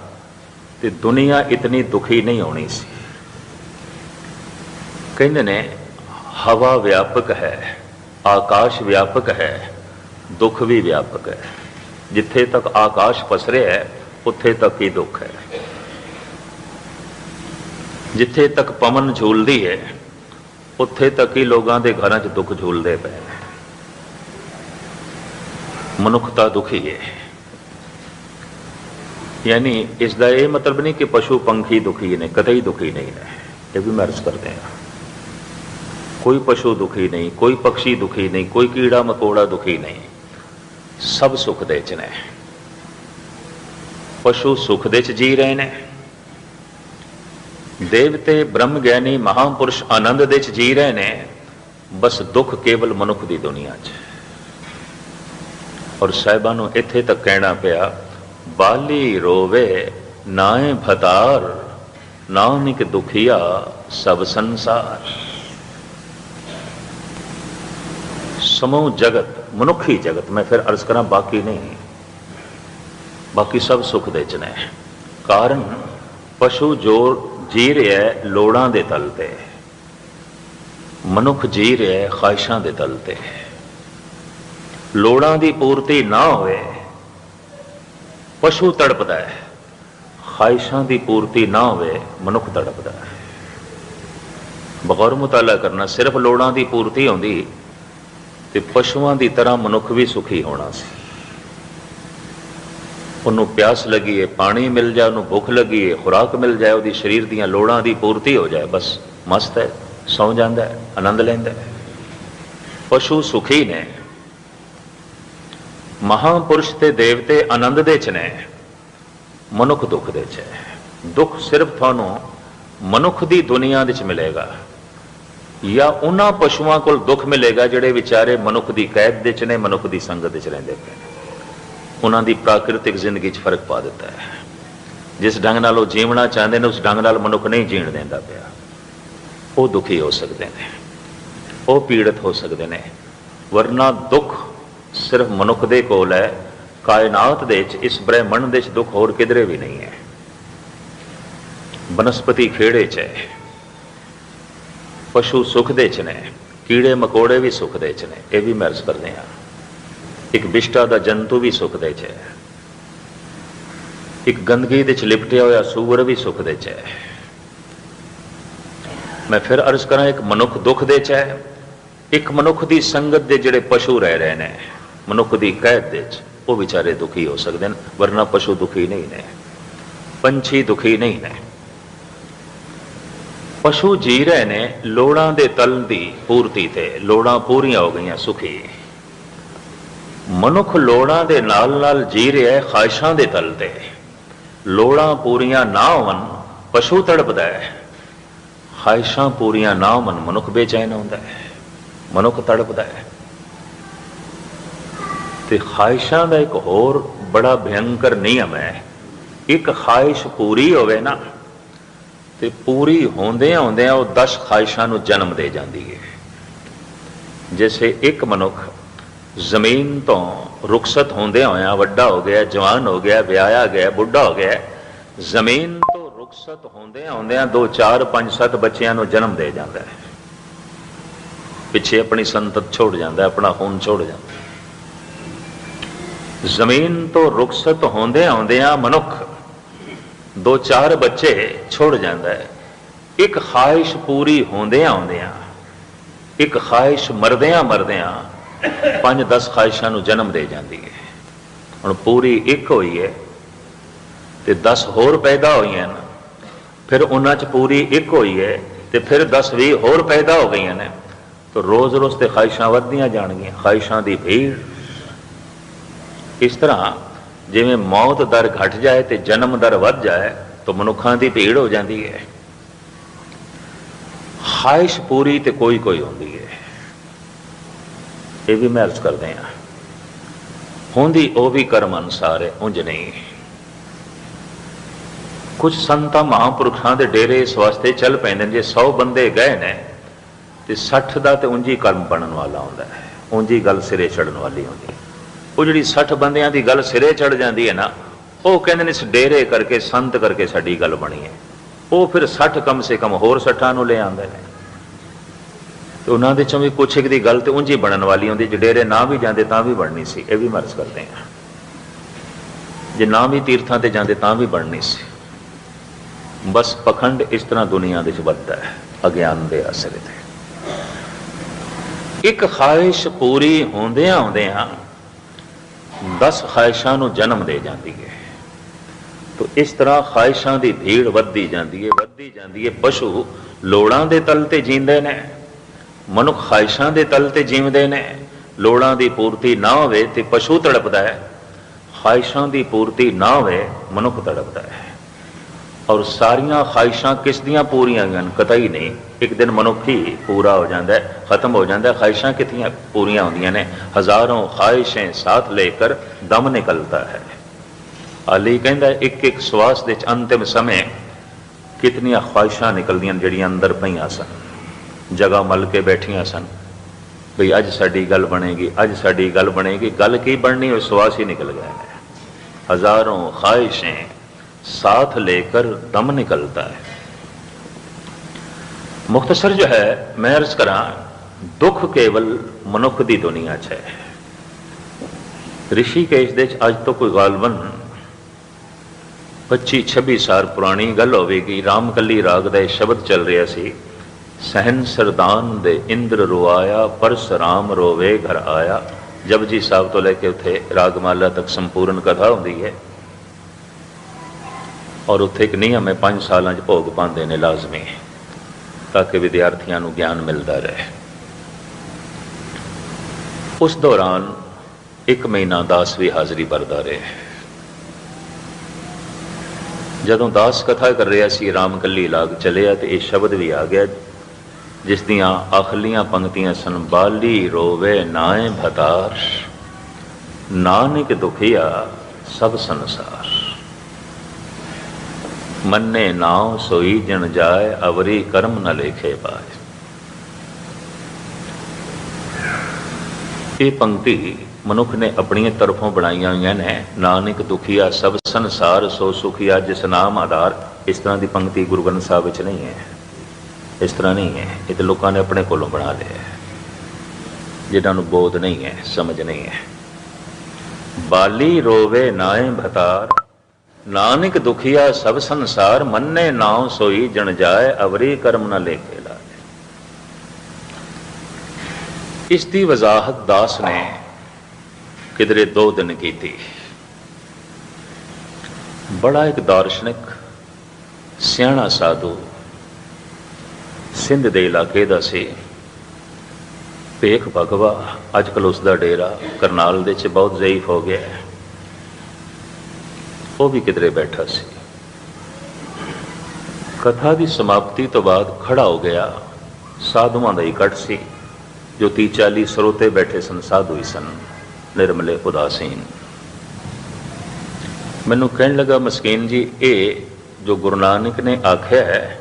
ਤੇ ਦੁਨੀਆ ਇਤਨੀ ਦੁਖੀ ਨਹੀਂ ਹੋਣੀ ਸੀ। ਕਹਿੰਦੇ ਨੇ, ਹਵਾ ਵਿਆਪਕ ਹੈ, ਆਕਾਸ਼ ਵਿਆਪਕ ਹੈ, ਦੁੱਖ ਵੀ ਵਿਆਪਕ ਹੈ। ਜਿੱਥੇ ਤੱਕ ਆਕਾਸ਼ ਪਸਰਿਆ ਹੈ, ਉੱਥੇ ਤੱਕ ਹੀ ਦੁੱਖ ਹੈ। ਜਿੱਥੇ ਤੱਕ ਪਵਨ ਝੂਲਦੀ ਹੈ, ਉੱਥੇ ਤੱਕ ਹੀ ਲੋਕਾਂ ਦੇ ਘਰਾਂ 'ਚ ਦੁੱਖ ਝੂਲਦੇ ਪਏ ਮਨੁੱਖਤਾ ਦੁਖੀ ਹੈ। ਯਾਨੀ ਇਸ ਦਾ ਇਹ ਮਤਲਬ ਨਹੀਂ ਕਿ ਪਸ਼ੂ ਪੰਖੀ ਦੁਖੀ ਨੇ, ਕਤਈ ਦੁਖੀ ਨਹੀਂ ਨੇ। ਇਹ ਵੀ ਮਰਜ਼ ਕਰਦੇ ਹਾਂ। ਕੋਈ ਪਸ਼ੂ ਦੁਖੀ ਨਹੀਂ, ਕੋਈ ਪੰਛੀ ਦੁਖੀ ਨਹੀਂ, ਕੋਈ ਕੀੜਾ ਮਕੌੜਾ ਦੁਖੀ ਨਹੀਂ। ਸਭ ਸੁਖ ਦੇ ਚ ਨੇ। ਪਸ਼ੂ ਸੁਖ ਦੇ ਚ ਜੀ ਰਹੇ ਨੇ। ਦੇਵਤੇ, ਬ੍ਰਹਮ, ਗਿਆਨੀ, ਮਹਾਪੁਰਸ਼ ਆਨੰਦ ਦੇ ਚ ਜੀ ਰਹੇ ਨੇ। ਬਸ ਦੁੱਖ ਕੇਵਲ ਮਨੁੱਖ ਦੀ ਦੁਨੀਆ 'ਚ। ਔਰ ਸਾਹਿਬਾਂ ਨੂੰ ਇੱਥੇ ਤੱਕ ਕਹਿਣਾ ਪਿਆ, ਬਾਲੀ ਰੋਵੇ, ਨਾਏ ਭਤਾਰ, ਨਾਨਕ ਦੁਖੀਆ ਸਭ ਸੰਸਾਰ। ਸਮੂਹ ਜਗਤ, ਮਨੁੱਖੀ ਜਗਤ, ਮੈਂ ਫਿਰ ਅਰਜ਼ ਕਰਾਂ ਬਾਕੀ ਨਹੀਂ। ਬਾਕੀ ਸਭ ਸੁਖ ਦੇ ਚ ਨੇ। ਕਾਰਨ, ਪਸ਼ੂ ਜੋ ਜੀ ਰਿਹਾ ਲੋੜਾਂ ਦੇ ਤਲ ਤੇ। ਮਨੁੱਖ ਜੀ ਰਿਹਾ ਹੈ ਖਾਹਿਸ਼ਾਂ ਦੇ ਤਲ ਤੇ। ਲੋੜਾਂ ਦੀ ਪੂਰਤੀ ਨਾ ਹੋਵੇ, ਪਸ਼ੂ ਤੜਪਦਾ ਹੈ। ਖਾਹਿਸ਼ਾਂ ਦੀ ਪੂਰਤੀ ਨਾ ਹੋਵੇ, ਮਨੁੱਖ ਤੜਪਦਾ ਹੈ। ਬਗੌਰ ਮੁਤਾਲਾ ਕਰਨਾ, ਸਿਰਫ ਲੋੜਾਂ ਦੀ ਪੂਰਤੀ ਹੁੰਦੀ ਤੇ ਪਸ਼ੂਆਂ ਦੀ ਤਰ੍ਹਾਂ ਮਨੁੱਖ ਵੀ ਸੁਖੀ ਹੋਣਾ ਸੀ। ਉਹਨੂੰ ਪਿਆਸ ਲੱਗੀ ਹੈ ਪਾਣੀ ਮਿਲ ਜਾਏ, ਉਹਨੂੰ ਭੁੱਖ ਲੱਗੀ ਹੈ ਖੁਰਾਕ ਮਿਲ ਜਾਏ, ਉਹਦੀ ਸਰੀਰ ਦੀਆਂ ਲੋੜਾਂ ਦੀ ਪੂਰਤੀ ਹੋ ਜਾਏ, ਬਸ ਮਸਤ ਹੈ, ਸੌ ਜਾਂਦਾ ਹੈ, ਆਨੰਦ ਲੈਂਦਾ ਹੈ। ਪਸ਼ੂ ਸੁਖੀ ਨੇ। ਮਹਾਪੁਰਸ਼ ਤੇ ਦੇਵਤੇ ਆਨੰਦ ਦੇ ਚ ਨੇ, ਮਨੁੱਖ ਦੁੱਖ ਦੇ ਚ ਹੈ। ਦੁੱਖ ਸਿਰਫ ਤੁਹਾਨੂੰ ਮਨੁੱਖ ਦੀ ਦੁਨੀਆ ਦੇ ਚ ਮਿਲੇਗਾ। ਜਾਂ ਉਹਨਾਂ ਪਸ਼ੂਆਂ ਕੋਲ ਦੁੱਖ ਮਿਲੇਗਾ ਜਿਹੜੇ ਵਿਚਾਰੇ ਮਨੁੱਖ ਦੀ ਕੈਦ ਦੇ ਚ ਨੇ, ਮਨੁੱਖ ਦੀ ਸੰਗਤ ਵਿੱਚ ਰਹਿੰਦੇ ਪਏ ਉਹਨਾਂ ਦੀ ਪ੍ਰਾਕਿਰਤਿਕ ਜ਼ਿੰਦਗੀ 'ਚ ਫ਼ਰਕ ਪਾ ਦਿੱਤਾ ਹੈ। ਜਿਸ ਢੰਗ ਨਾਲ ਉਹ ਜੀਵਣਾ ਚਾਹੁੰਦੇ ਨੇ, ਉਸ ਢੰਗ ਨਾਲ ਮਨੁੱਖ ਨਹੀਂ ਜੀਣ ਦਿੰਦਾ ਪਿਆ। ਉਹ ਦੁਖੀ ਹੋ ਸਕਦੇ ਨੇ। ਉਹ ਪੀੜਤ ਹੋ ਸਕਦੇ ਨੇ। ਵਰਨਾ ਦੁੱਖ ਸਿਰਫ ਮਨੁੱਖ ਦੇ ਕੋਲ ਹੈ। ਕਾਇਨਾਤ ਦੇ ਵਿੱਚ ਇਸ ਬ੍ਰਹਿਮੰਡ ਦੇ ਵਿੱਚ ਦੁੱਖ ਹੋਰ ਕਿਧਰੇ ਵੀ ਨਹੀਂ ਹੈ। ਬਨਸਪਤੀ ਖੇੜੇ 'ਚ ਹੈ। ਪਸ਼ੂ ਸੁਖ ਦੇ 'ਚ ਨੇ ਕੀੜੇ ਮਕੌੜੇ ਵੀ ਸੁਖ ਦੇ 'ਚ ਨੇ ਇਹ ਵੀ ਮਰਜ਼ ਕਰਦੇ ਆ ਇੱਕ ਵਿਸ਼ਟਾ ਦਾ ਜੰਤੂ ਵੀ ਸੁਖ ਦੇ 'ਚ ਹੈ ਇੱਕ ਗੰਦਗੀ ਦੇ 'ਚ ਲਿਪਟਿਆ ਹੋਇਆ ਸੂਰ ਵੀ ਸੁਖ ਦੇ 'ਚ ਹੈ ਮੈਂ ਫਿਰ ਅਰਜ਼ ਕਰਾਂ ਇੱਕ ਮਨੁੱਖ ਦੁੱਖ ਦੇ 'ਚ ਹੈ ਇੱਕ ਮਨੁੱਖ ਦੀ ਸੰਗਤ ਦੇ ਜਿਹੜੇ ਪਸ਼ੂ ਰਹਿ ਰਹੇ ਨੇ ਮਨੁੱਖ ਦੀ ਕੈਦ ਦੇ 'ਚ ਉਹ ਵਿਚਾਰੇ ਦੁਖੀ ਹੋ ਸਕਦੇ ਨੇ ਵਰਨਾ ਪਸ਼ੂ ਦੁਖੀ ਨਹੀਂ ਨੇ ਪੰਛੀ ਦੁਖੀ ਨਹੀਂ ਨੇ ਪਸ਼ੂ ਜੀ ਰਹੇ ਨੇ, ਲੋੜਾਂ ਦੇ ਤਲ ਦੀ ਪੂਰਤੀ ਤੇ। ਲੋੜਾਂ ਪੂਰੀਆਂ ਹੋ ਗਈਆਂ, ਸੁਖੀ। ਮਨੁੱਖ ਲੋੜਾਂ ਦੇ ਨਾਲ ਨਾਲ ਜੀ ਰਿਹਾ ਹੈ ਖਾਹਿਸ਼ਾਂ ਦੇ ਤਲ ਤੇ। ਲੋੜਾਂ ਪੂਰੀਆਂ ਨਾ ਹੋਣ ਪਸ਼ੂ ਤੜਪਦਾ ਹੈ। ਖਾਹਿਸ਼ਾਂ ਪੂਰੀਆਂ ਨਾ ਹੋਣ ਮਨੁੱਖ ਬੇਚੈਨ ਹੁੰਦਾ ਹੈ। ਮਨੁੱਖ ਤੜਪਦਾ ਹੈ। ਤੇ ਖਾਹਿਸ਼ਾਂ ਦਾ ਇੱਕ ਹੋਰ ਬੜਾ ਭਿਅੰਕਰ ਨਿਯਮ ਹੈ, ਇੱਕ ਖਾਹਿਸ਼ ਪੂਰੀ ਹੋਵੇ ਨਾ ਤੇ ਪੂਰੀ ਹੁੰਦੇ ਆਉਂਦੇ ਉਹ 10 ਖਾਹਿਸ਼ਾਂ ਨੂੰ ਜਨਮ ਦੇ ਜਾਂਦੀ ਹੈ। ਜਿਵੇਂ ਇੱਕ ਮਨੁੱਖ ਜ਼ਮੀਨ ਤੋਂ ਰੁਖਸਤ ਹੁੰਦੇ ਹੋਇਆ ਵੱਡਾ ਹੋ ਗਿਆ, ਜਵਾਨ ਹੋ ਗਿਆ, ਵਿਆਹਿਆ ਗਿਆ, ਬੁੱਢਾ ਹੋ ਗਿਆ, ਜ਼ਮੀਨ ਤੋਂ ਰੁਖਸਤ ਹੁੰਦੇ ਆਉਂਦਿਆਂ 2 4 5 7 ਬੱਚਿਆਂ ਨੂੰ ਜਨਮ ਦੇ ਜਾਂਦਾ ਹੈ। ਪਿੱਛੇ ਆਪਣੀ ਸੰਤਤ ਛੋੜ ਜਾਂਦਾ, ਆਪਣਾ ਖੂਨ ਛੋੜ ਜਾਂਦਾ ਜ਼ਮੀਨ ਤੋਂ ਰੁਖਸਤ ਹੁੰਦੇ ਆਉਂਦਿਆਂ ਮਨੁੱਖ ਦੋ ਚਾਰ ਬੱਚੇ ਛੁੱਟ ਜਾਂਦਾ ਹੈ। ਇੱਕ ਖਾਹਿਸ਼ ਪੂਰੀ ਹੁੰਦਿਆਂ ਆਉਂਦਿਆਂ, ਇੱਕ ਖਾਹਿਸ਼ ਮਰਦਿਆਂ ਮਰਦਿਆਂ ਪੰਜ 10 ਖਾਹਿਸ਼ਾਂ ਨੂੰ ਜਨਮ ਦੇ ਜਾਂਦੀ ਹੈ। ਹੁਣ ਪੂਰੀ ਇੱਕ ਹੋਈ ਹੈ ਤੇ 10 ਹੋਰ ਪੈਦਾ ਹੋਈਆਂ ਨੇ। ਫਿਰ ਉਹਨਾਂ 'ਚ ਪੂਰੀ ਇੱਕ ਹੋਈ ਹੈ ਤੇ ਫਿਰ 10 20 ਹੋਰ ਪੈਦਾ ਹੋ ਗਈਆਂ ਨੇ। ਤਾਂ ਰੋਜ਼-ਰੋਜ਼ ਤੇ ਖਾਹਿਸ਼ਾਂ ਵੱਧਦੀਆਂ ਜਾਣਗੀਆਂ, ਖਾਹਿਸ਼ਾਂ ਦੀ ਭੀੜ। ਇਸ ਤਰ੍ਹਾਂ ਜਿਵੇਂ ਮੌਤ ਦਰ ਘਟ ਜਾਏ ਤੇ ਜਨਮ ਦਰ ਵੱਧ ਜਾਏ, ਤਾਂ ਮਨੁੱਖਾਂ ਦੀ ਭੀੜ ਹੋ ਜਾਂਦੀ ਹੈ। ਖਾਹਿਸ਼ ਪੂਰੀ ਤੇ ਕੋਈ ਕੋਈ ਹੁੰਦੀ ਹੈ। ਇਹ ਵੀ ਮੈਂ ਅਰਜ਼ ਕਰਦੇ ਹਾਂ। ਹੁੰਦੀ ਉਹ ਵੀ ਕਰਮ ਅਨੁਸਾਰ ਹੈ, ਉਂਝ ਨਹੀਂ। ਕੁਝ ਸੰਤਾਂ ਮਹਾਂਪੁਰਖਾਂ ਦੇ ਡੇਰੇ ਇਸ ਵਾਸਤੇ ਚੱਲ ਪੈਂਦੇ ਨੇ, ਜੇ 100 ਬੰਦੇ ਗਏ ਨੇ, ਤੇ 60 ਦਾ ਤੇ ਉਂਝੀ ਕਰਮ ਬਣਨ ਵਾਲਾ ਹੁੰਦਾ ਹੈ। ਉਂਝੀ ਗੱਲ ਸਿਰੇ ਚੜਨ ਵਾਲੀ ਹੁੰਦੀ ਹੈ। ਉਹ ਜਿਹੜੀ 60 ਬੰਦਿਆਂ ਦੀ ਗੱਲ ਸਿਰੇ ਚੜ ਜਾਂਦੀ ਹੈ ਨਾ, ਉਹ ਕਹਿੰਦੇ ਨੇ ਇਸ ਡੇਰੇ ਕਰਕੇ, ਸੰਤ ਕਰਕੇ ਸਾਡੀ ਗੱਲ ਬਣੀ ਹੈ। ਉਹ ਫਿਰ 60 ਕਮ ਸੇ ਕਮ ਹੋਰ 60 ਨੂੰ ਲੈ ਆਉਂਦੇ ਨੇ। ਤੇ ਉਹਨਾਂ ਦੇ ਚੋਂ ਵੀ ਕੁਛ ਇੱਕ ਦੀ ਗੱਲ ਤੇ ਉਂਝੀ ਬਣਨ ਵਾਲੀ ਹੁੰਦੀ, ਜੇ ਡੇਰੇ ਨਾ ਵੀ ਜਾਂਦੇ ਤਾਂ ਵੀ ਬਣਨੀ ਸੀ, ਇਹ ਵੀ ਮਰਜ਼ ਕਰਦੇ ਆ। ਜੇ ਨਾ ਵੀ ਤੀਰਥਾਂ ਤੇ ਜਾਂਦੇ ਤਾਂ ਵੀ ਬਣਨੀ ਸੀ। ਬਸ ਪਖੰਡ ਇਸ ਤਰ੍ਹਾਂ ਦੁਨੀਆ ਦੇ ਵਿੱਚ ਵੱਧਦਾ ਹੈ, ਅਗਿਆਨ ਦੇ ਅਸਰ ਤੇ। ਇੱਕ ਖਾਹਿਸ਼ ਪੂਰੀ ਹੁੰਦਿਆਂ ਹੁੰਦਿਆਂ 10 ਖਾਹਿਸ਼ਾਂ ਨੂੰ ਜਨਮ ਦੇ ਜਾਂਦੀ ਹੈ। ਤੋ ਇਸ ਤਰ੍ਹਾਂ ਖਾਹਿਸ਼ਾਂ ਦੀ ਭੀੜ ਵੱਧਦੀ ਜਾਂਦੀ ਹੈ, ਵੱਧਦੀ ਜਾਂਦੀ ਹੈ। ਪਸ਼ੂ ਲੋੜਾਂ ਦੇ ਤਲ ਤੇ ਜੀਂਦੇ ਨੇ, ਮਨੁੱਖ ਖਾਹਿਸ਼ਾਂ ਦੇ ਤਲ ਤੇ ਜੀਵਦੇ ਨੇ, ਲੋੜਾਂ ਦੀ ਪੂਰਤੀ ਨਾ ਹੋਵੇ ਤੇ ਪਸ਼ੂ ਤੜਪਦਾ ਹੈ। ਖਾਹਿਸ਼ਾਂ ਦੀ ਪੂਰਤੀ ਨਾ ਹੋਵੇ, ਮਨੁੱਖ ਤੜਪਦਾ ਹੈ। ਔਰ ਸਾਰੀਆਂ ਖਾਹਿਸ਼ਾਂ ਕਿਸ ਦੀਆਂ ਪੂਰੀਆਂ ਹੋਈਆਂ ਹਨ? ਹੀ ਨਹੀਂ। ਇੱਕ ਦਿਨ ਮਨੁੱਖੀ ਪੂਰਾ ਹੋ ਜਾਂਦਾ ਹੈ, ਖਤਮ ਹੋ ਜਾਂਦਾ ਹੈ। ਖਾਹਿਸ਼ਾਂ ਕਿਤਨੀਆਂ ਪੂਰੀਆਂ ਹੁੰਦੀਆਂ ਨੇ? ਹਜ਼ਾਰਾਂ ਖਾਹਿਸ਼ਾਂ ਸਾਥ ਲੈ ਕੇ ਦਮ ਨਿਕਲਦਾ ਹੈ। ਅਲੀ ਕਹਿੰਦਾ ਇੱਕ ਇੱਕ ਸਵਾਸ ਦੇ ਅੰਤਿਮ ਸਮੇਂ ਕਿਤਨੀਆਂ ਖਾਹਿਸ਼ਾਂ ਨਿਕਲਦੀਆਂ ਜਿਹੜੀਆਂ ਅੰਦਰ ਪਈਆਂ ਸਨ? ਜਗ੍ਹਾ ਮਲ ਕੇ ਬੈਠੀਆਂ ਸਨ। ਵੀ ਅੱਜ ਸਾਡੀ ਗੱਲ ਬਣੇਗੀ, ਅੱਜ ਸਾਡੀ ਗੱਲ ਬਣੇਗੀ। ਗੱਲ ਕੀ ਬਣਨੀ? ਉਹ ਸਵਾਸ ਹੀ ਨਿਕਲ ਗਿਆ ਹਜ਼ਾਰਾਂ ਖਾਹਿਸ਼ਾਂ साथ लेकर दम निकलता है ਮੁਖਤਸਰ ਜੋ ਹੈ ਮੈਂ ਅਰਜ਼ ਕਰਾਂ ਦੁੱਖ ਕੇਵਲ ਮਨੁੱਖ ਦੀ ਦੁਨੀਆ 'ਚ ਹੈ ਰਿਸ਼ੀਕੇਸ਼ ਦੇ 'ਚ ਅੱਜ ਤੋਂ ਕੋਈ ਗਾਲਬਨ 25 26 ਸਾਲ ਪੁਰਾਣੀ ਗੱਲ ਹੋਵੇਗੀ ਰਾਮਕਲੀ ਰਾਗ ਦਾ ਇਹ ਸ਼ਬਦ ਚੱਲ ਰਿਹਾ ਸੀ ਸਹਿਨ ਸਰਦਾਨ ਦੇ ਇੰਦਰ ਰੁਆਇਆ ਪਰਸਰਾਮ ਰੋਵੇ ਘਰ ਆਇਆ ਜਪਜੀ ਸਾਹਿਬ ਤੋਂ ਲੈ ਕੇ ਉੱਥੇ ਰਾਗਮਾਲਾ ਤੱਕ ਸੰਪੂਰਨ ਕਥਾ ਹੁੰਦੀ ਹੈ ਔਰ ਉੱਥੇ ਇੱਕ ਨਿਯਮ ਹੈ 5 ਸਾਲਾਂ 'ਚ ਭੋਗ ਪਾਉਂਦੇ ਨੇ ਲਾਜ਼ਮੀ ਤਾਂ ਕਿ ਵਿਦਿਆਰਥੀਆਂ ਨੂੰ ਗਿਆਨ ਮਿਲਦਾ ਰਹੇ। ਉਸ ਦੌਰਾਨ ਇੱਕ ਮਹੀਨਾ ਦਾਸ ਵੀ ਹਾਜ਼ਰੀ ਭਰਦਾ ਰਿਹਾ ਜਦੋਂ ਦਾਸ ਕਥਾ ਕਰ ਰਿਹਾ ਸੀ ਰਾਮਕਲੀ ਲਾਗ ਚਲਿਆ ਤੇ ਇਹ ਸ਼ਬਦ ਵੀ ਆ ਗਿਆ, ਜਿਸ ਦੀਆਂ ਆਖਲੀਆਂ ਪੰਕਤੀਆਂ ਸਨ, ਬਾਲੀ ਰੋਵੇ ਨਾਏ ਭਤਾਰ, ਨਾਨਕ ਦੁਖੀਆ ਸਭ ਸੰਸਾਰ। ਮੰਨੇ ਨਾਉ ਸੋਈ ਜਣ ਜਾਏ, ਅਵਰੀ ਕਰਮ ਨ ਲੇਖੇ ਬਾਏ ਇਹ ਪੰਕਤੀ ਮਨੁੱਖ ਨੇ ਆਪਣੀਆਂ ਤਰਫੋਂ ਬਣਾਈਆਂ ਹੋਈਆਂ ਨੇ। ਨਾਨਕ ਦੁਖੀਆ ਸਭ ਸੰਸਾਰ ਸੋ ਸੁਖੀਆ, ਜਿਸ ਨਾਮ ਆਧਾਰ ਇਸ ਤਰ੍ਹਾਂ ਦੀ ਪੰਕਤੀ ਗੁਰੂ ਗ੍ਰੰਥ ਸਾਹਿਬ ਵਿੱਚ ਨਹੀਂ ਹੈ। ਇਸ ਤਰ੍ਹਾਂ ਨਹੀਂ ਹੈ। ਇਹ ਤਾਂ ਲੋਕਾਂ ਨੇ ਆਪਣੇ ਕੋਲੋਂ ਬਣਾ ਲਿਆ ਹੈ। ਜਿਨ੍ਹਾਂ ਨੂੰ ਬੋਧ ਨਹੀਂ ਹੈ, ਸਮਝ ਨਹੀਂ ਹੈ। ਬਾਲੀ ਰੋਵੇ ਨਾਏ ਭਤਾਰ ਨਾਨਕ ਦੁਖੀਆ ਸਭ ਸੰਸਾਰ, ਮੰਨੇ ਨਾਉ ਸੋਈ ਜਣ ਜਾਏ, ਅਵਰੀ ਕਰਮ ਨ ਲੇਖੇ ਲਾਏ ਇਸ ਦੀ ਵਜ਼ਾਹਤ ਦਾਸ ਨੇ ਕਿਧਰੇ ਦੋ ਦਿਨ ਕੀਤੀ। ਬੜਾ ਇੱਕ ਦਾਰਸ਼ਨਿਕ, ਸਿਆਣਾ ਸਾਧੂ ਸਿੰਧ ਦੇ ਇਲਾਕੇ ਦਾ ਸੀ। ਭੇਖ ਭਗਵਾ, ਅੱਜ ਕੱਲ ਉਸ ਦਾ ਡੇਰਾ ਕਰਨਾਲ ਦੇ ਚ ਬਹੁਤ ਜ਼ਈਫ ਹੋ ਗਿਆ ਹੈ। ਉਹ ਵੀ ਕਿਧਰੇ ਬੈਠਾ ਸੀ। ਕਥਾ ਦੀ ਸਮਾਪਤੀ ਤੋਂ ਬਾਅਦ ਖੜਾ ਹੋ ਗਿਆ। ਸਾਧੂਆਂ ਦਾ ਇਕੱਠ ਸੀ, ਜੋ 30 40 ਸਰੋਤੇ ਬੈਠੇ ਸਨ, ਸਾਧੂ ਹੀ ਸਨ, ਨਿਰਮਲੇ ਉਦਾਸੀਨ। ਮੈਨੂੰ ਕਹਿਣ ਲੱਗਾ, ਮਸਕੀਨ ਜੀ, ਇਹ ਜੋ ਗੁਰੂ ਨਾਨਕ ਨੇ ਆਖਿਆ ਹੈ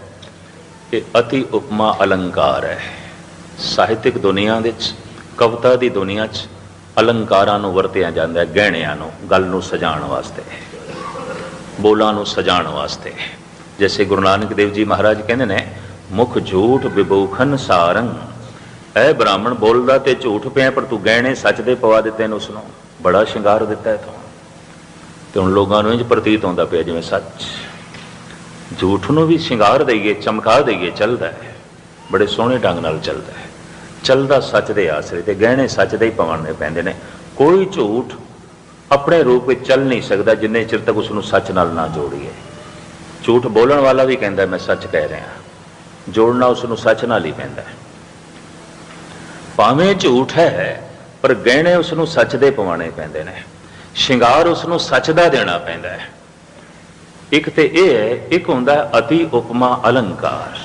ਇਹ ਅਤੀ ਉਪਮਾ ਅਲੰਕਾਰ ਹੈ। ਸਾਹਿਤਿਕ ਦੁਨੀਆ ਵਿੱਚ, ਕਵਿਤਾ ਦੀ ਦੁਨੀਆ 'ਚ ਅਲੰਕਾਰਾਂ ਨੂੰ ਵਰਤਿਆ ਜਾਂਦਾ ਹੈ, ਗਹਿਣਿਆਂ ਨੂੰ, ਗੱਲ ਨੂੰ ਸਜਾਉਣ ਵਾਸਤੇ। ਬੋਲਾਂ ਨੂੰ ਸਜਾਉਣ ਵਾਸਤੇ। ਜੈਸੇ ਗੁਰੂ ਨਾਨਕ ਦੇਵ ਜੀ ਮਹਾਰਾਜ ਕਹਿੰਦੇ ਨੇ, ਮੁਖ ਝੂਠ ਵਿਭੂਖਨ ਸਾਰੰਗ ਐ ਬ੍ਰਾਹਮਣ ਬੋਲਦਾ ਤੇ ਝੂਠ ਪਿਆ, ਪਰ ਤੂੰ ਗਹਿਣੇ ਸੱਚ ਦੇ ਪਵਾ ਦਿੱਤੇ ਨੇ ਉਸ ਨੂੰ ਬੜਾ ਸ਼ਿੰਗਾਰ ਦਿੱਤਾ ਹੈ ਤੂੰ ਤੇ ਹੁਣ ਲੋਕਾਂ ਨੂੰ ਇੰਜ ਪ੍ਰਤੀਤ ਹੁੰਦਾ ਪਿਆ ਜਿਵੇਂ ਸੱਚ। ਝੂਠ ਨੂੰ ਵੀ ਸ਼ਿੰਗਾਰ ਦਈਏ, ਚਮਕਾ ਦਈਏ, ਚੱਲਦਾ ਹੈ। ਬੜੇ ਸੋਹਣੇ ਢੰਗ ਨਾਲ ਚੱਲਦਾ ਹੈ। ਚੱਲਦਾ ਸੱਚ ਦੇ ਆਸਰੇ ਤੇ ਗਹਿਣੇ ਸੱਚ ਦੇ ਹੀ ਪਵਾਉਣੇ ਪੈਂਦੇ ਨੇ। ਕੋਈ ਝੂਠ ਆਪਣੇ ਰੂਪ ਵਿੱਚ ਚੱਲ ਨਹੀਂ ਸਕਦਾ ਜਿੰਨੇ ਚਿਰ ਤੱਕ ਉਸ ਨੂੰ ਸੱਚ ਨਾਲ ਨਾ ਜੋੜੀਏ। ਝੂਠ ਬੋਲਣ ਵਾਲਾ ਵੀ ਕਹਿੰਦਾ, ਮੈਂ ਸੱਚ ਕਹਿ ਰਿਹਾ ਜੋੜਨਾ ਉਸ ਨੂੰ ਸੱਚ ਨਾਲ ਹੀ ਪੈਂਦਾ ਹੈ। ਭਾਵੇਂ ਝੂਠ ਹੈ, ਪਰ ਗਹਿਣੇ ਉਸ ਨੂੰ ਸੱਚ ਦੇ ਪਵਾਣੇ ਪੈਂਦੇ ਨੇ। ਸ਼ਿੰਗਾਰ ਉਸ ਨੂੰ ਸੱਚ ਦਾ ਦੇਣਾ ਪੈਂਦਾ ਹੈ। ਇੱਕ ਤੇ ਇਹ ਹੈ, ਇੱਕ ਹੁੰਦਾ ਹੈ ਅਤੀ ਉਪਮਾ ਅਲੰਕਾਰ।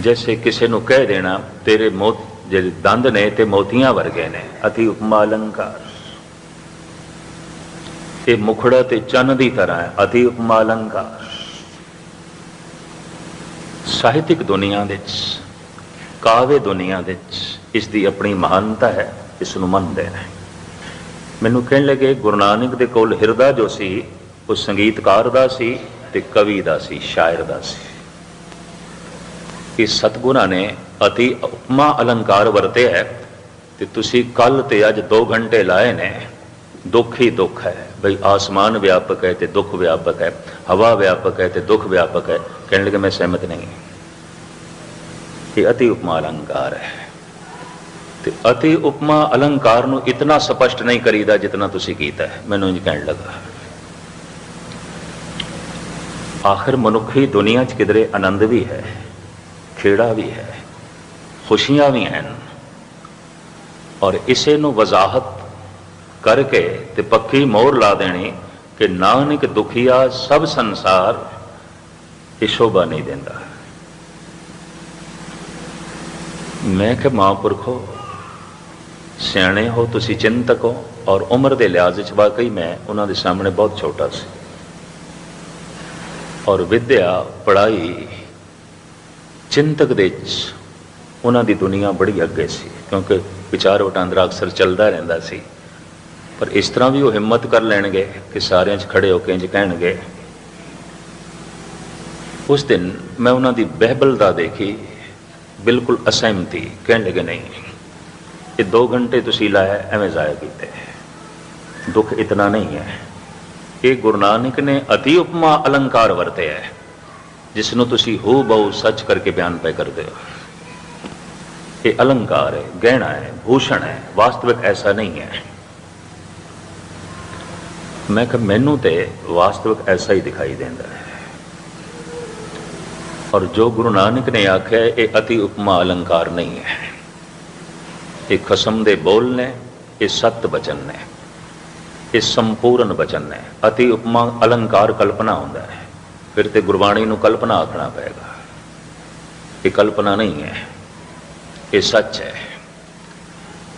ਜੈਸੇ ਕਿਸੇ ਨੂੰ ਕਹਿ ਦੇਣਾ, ਤੇਰੇ ਮੋਤ ਜਿਹੜੇ ਦੰਦ ਨੇ ਤੇ ਮੋਤੀਆਂ ਵਰਗੇ ਨੇ। ਅਤੀ ਉਪਮਾ ਅਲੰਕਾਰ। ਇਹ ਮੁਖੜਾ ਤੇ ਚੰਨ ਦੀ ਤਰ੍ਹਾਂ ਹੈ, ਅਤੀ ਉਪਮਾ ਅਲੰਕਾਰ ਸਾਹਿਤਿਕ ਦੁਨੀਆ ਵਿੱਚ, ਕਾਵਿ ਦੁਨੀਆ ਵਿੱਚ ਇਸ ਦੀ ਆਪਣੀ ਮਹਾਨਤਾ ਹੈ, ਇਸ ਨੂੰ ਮੰਨਦੇ ਨੇ। ਮੈਨੂੰ ਕਹਿਣ ਲੱਗੇ, ਗੁਰੂ ਨਾਨਕ ਦੇ ਕੋਲ ਹਿਰਦਾ ਜੋ ਸੀ, ਉਹ ਸੰਗੀਤਕਾਰ ਦਾ ਸੀ ਤੇ ਕਵੀ ਦਾ ਸੀ, ਸ਼ਾਇਰ ਦਾ ਸੀ। ਇਸ ਸਤਗੁਰਾਂ ਨੇ ਅਤੀ ਉਪਮਾ ਅਲੰਕਾਰ ਵਰਤੇ ਹੈ ਤੇ ਤੁਸੀਂ ਕੱਲ ਤੇ ਅੱਜ 2 ਘੰਟੇ ਲਾਏ ਨੇ, ਦੁੱਖ ਹੀ ਦੁੱਖ ਹੈ। ਬਈ ਆਸਮਾਨ ਵਿਆਪਕ ਹੈ ਤੇ ਦੁੱਖ ਵਿਆਪਕ ਹੈ, ਹਵਾ ਵਿਆਪਕ ਹੈ ਤੇ ਦੁੱਖ ਵਿਆਪਕ ਹੈ, ਕਹਿਣ ਲੱਗੇ ਮੈਂ ਸਹਿਮਤ ਨਹੀਂ ਇਹ ਅਤੀ ਉਪਮਾ ਅਲੰਕਾਰ ਹੈ। ਤੇ ਅਤੀ ਉਪਮਾ ਅਲੰਕਾਰ ਨੂੰ ਇਤਨਾ ਸਪਸ਼ਟ ਨਹੀਂ ਕਰੀਦਾ ਜਿਤਨਾ ਤੁਸੀਂ ਕੀਤਾ ਹੈ, ਮੈਨੂੰ ਇੰਜ ਕਹਿਣ ਲੱਗਾ। ਆਖਰ ਮਨੁੱਖੀ ਦੁਨੀਆ 'ਚ ਕਿਧਰੇ ਆਨੰਦ ਵੀ ਹੈ, ਖੇੜਾ ਵੀ ਹੈ, ਖੁਸ਼ੀਆਂ ਵੀ ਹਨ, ਔਰ ਇਸੇ ਨੂੰ ਵਜ਼ਾਹਤ ਕਰਕੇ ਤੇ ਪੱਕੀ ਮੋਹਰ ਲਾ ਦੇਣੀ ਕਿ ਨਾਨਕ ਦੁਖੀਆ ਸਭ ਸੰਸਾਰ ਇਹ ਸ਼ੋਭਾ ਨਹੀਂ ਦਿੰਦਾ। ਮੈਂ ਕਿ ਮਹਾਂਪੁਰਖੋ, ਸਿਆਣੇ ਹੋ, ਤੁਸੀਂ ਚਿੰਤਕ ਹੋ ਔਰ ਉਮਰ ਦੇ ਲਿਹਾਜ਼ ਵਿੱਚ ਵਾਕਈ ਮੈਂ ਉਹਨਾਂ ਦੇ ਸਾਹਮਣੇ ਬਹੁਤ ਛੋਟਾ ਸੀ। ਔਰ ਵਿਦਿਆ, ਪੜ੍ਹਾਈ, ਚਿੰਤਕ ਦੇ ਉਹਨਾਂ ਦੀ ਦੁਨੀਆ ਬੜੀ ਅੱਗੇ ਸੀ, ਕਿਉਂਕਿ ਵਿਚਾਰ ਵਟਾਂਦਰਾ ਅਕਸਰ ਚੱਲਦਾ ਰਹਿੰਦਾ ਸੀ। ਪਰ ਇਸ ਤਰ੍ਹਾਂ ਵੀ ਉਹ ਹਿੰਮਤ ਕਰ ਲੈਣਗੇ ਕਿ ਸਾਰਿਆਂ 'ਚ ਖੜੇ ਹੋ ਕੇ ਇੰਜ ਕਹਿਣਗੇ। ਉਸ ਦਿਨ ਮੈਂ ਉਹਨਾਂ ਦੀ ਬਹਿਬਲਤਾ ਦੇਖੀ। ਬਿਲਕੁਲ ਅਸਹਿਮਤੀ, ਕਹਿਣ ਲੱਗੇ, ਨਹੀਂ, ਇਹ 2 ਘੰਟੇ ਤੁਸੀਂ ਲਾਇਆ, ਐਵੇਂ ਜ਼ਾਇਆ ਕੀਤੇ। ਦੁੱਖ ਇਤਨਾ ਨਹੀਂ ਹੈ। ਇਹ ਗੁਰੂ ਨਾਨਕ ਨੇ ਅਤੀ ਉਪਮਾ ਅਲੰਕਾਰ ਵਰਤਿਆ ਹੈ, ਜਿਸ ਨੂੰ ਤੁਸੀਂ ਹੋ ਬਹੁ ਸੱਚ ਕਰਕੇ ਬਿਆਨ ਪੈ ਕਰਦੇ ਹੋ। ਇਹ ਅਲੰਕਾਰ ਹੈ, ਗਹਿਣਾ ਹੈ, ਭੂਸ਼ਣ ਹੈ, ਵਾਸਤਵਿਕ ਐਸਾ ਨਹੀਂ ਹੈ। ਮੈਂ ਕਿ ਮੈਨੂੰ ਤੇ ਵਾਸਤਵਿਕ ਐਸਾ ਹੀ ਦਿਖਾਈ ਦਿੰਦਾ ਹੈ। ਔਰ ਜੋ ਗੁਰੂ ਨਾਨਕ ਨੇ ਆਖਿਆ, ਇਹ ਅਤੀ ਉਪਮਾ ਅਲੰਕਾਰ ਨਹੀਂ ਹੈ। ਇਹ ਖਸਮ ਦੇ ਬੋਲ ਨੇ, ਇਹ ਸਤ ਬਚਨ ਨੇ, ਇਹ ਸੰਪੂਰਨ ਬਚਨ ਨੇ। ਅਤੀ ਉਪਮਾ ਅਲੰਕਾਰ ਕਲਪਨਾ ਹੁੰਦਾ ਹੈ। ਫਿਰ ਤੇ ਗੁਰਬਾਣੀ ਨੂੰ ਕਲਪਨਾ ਆਖਣਾ ਪਏਗਾ। ਇਹ ਕਲਪਨਾ ਨਹੀਂ ਹੈ, ਇਹ ਸੱਚ ਹੈ।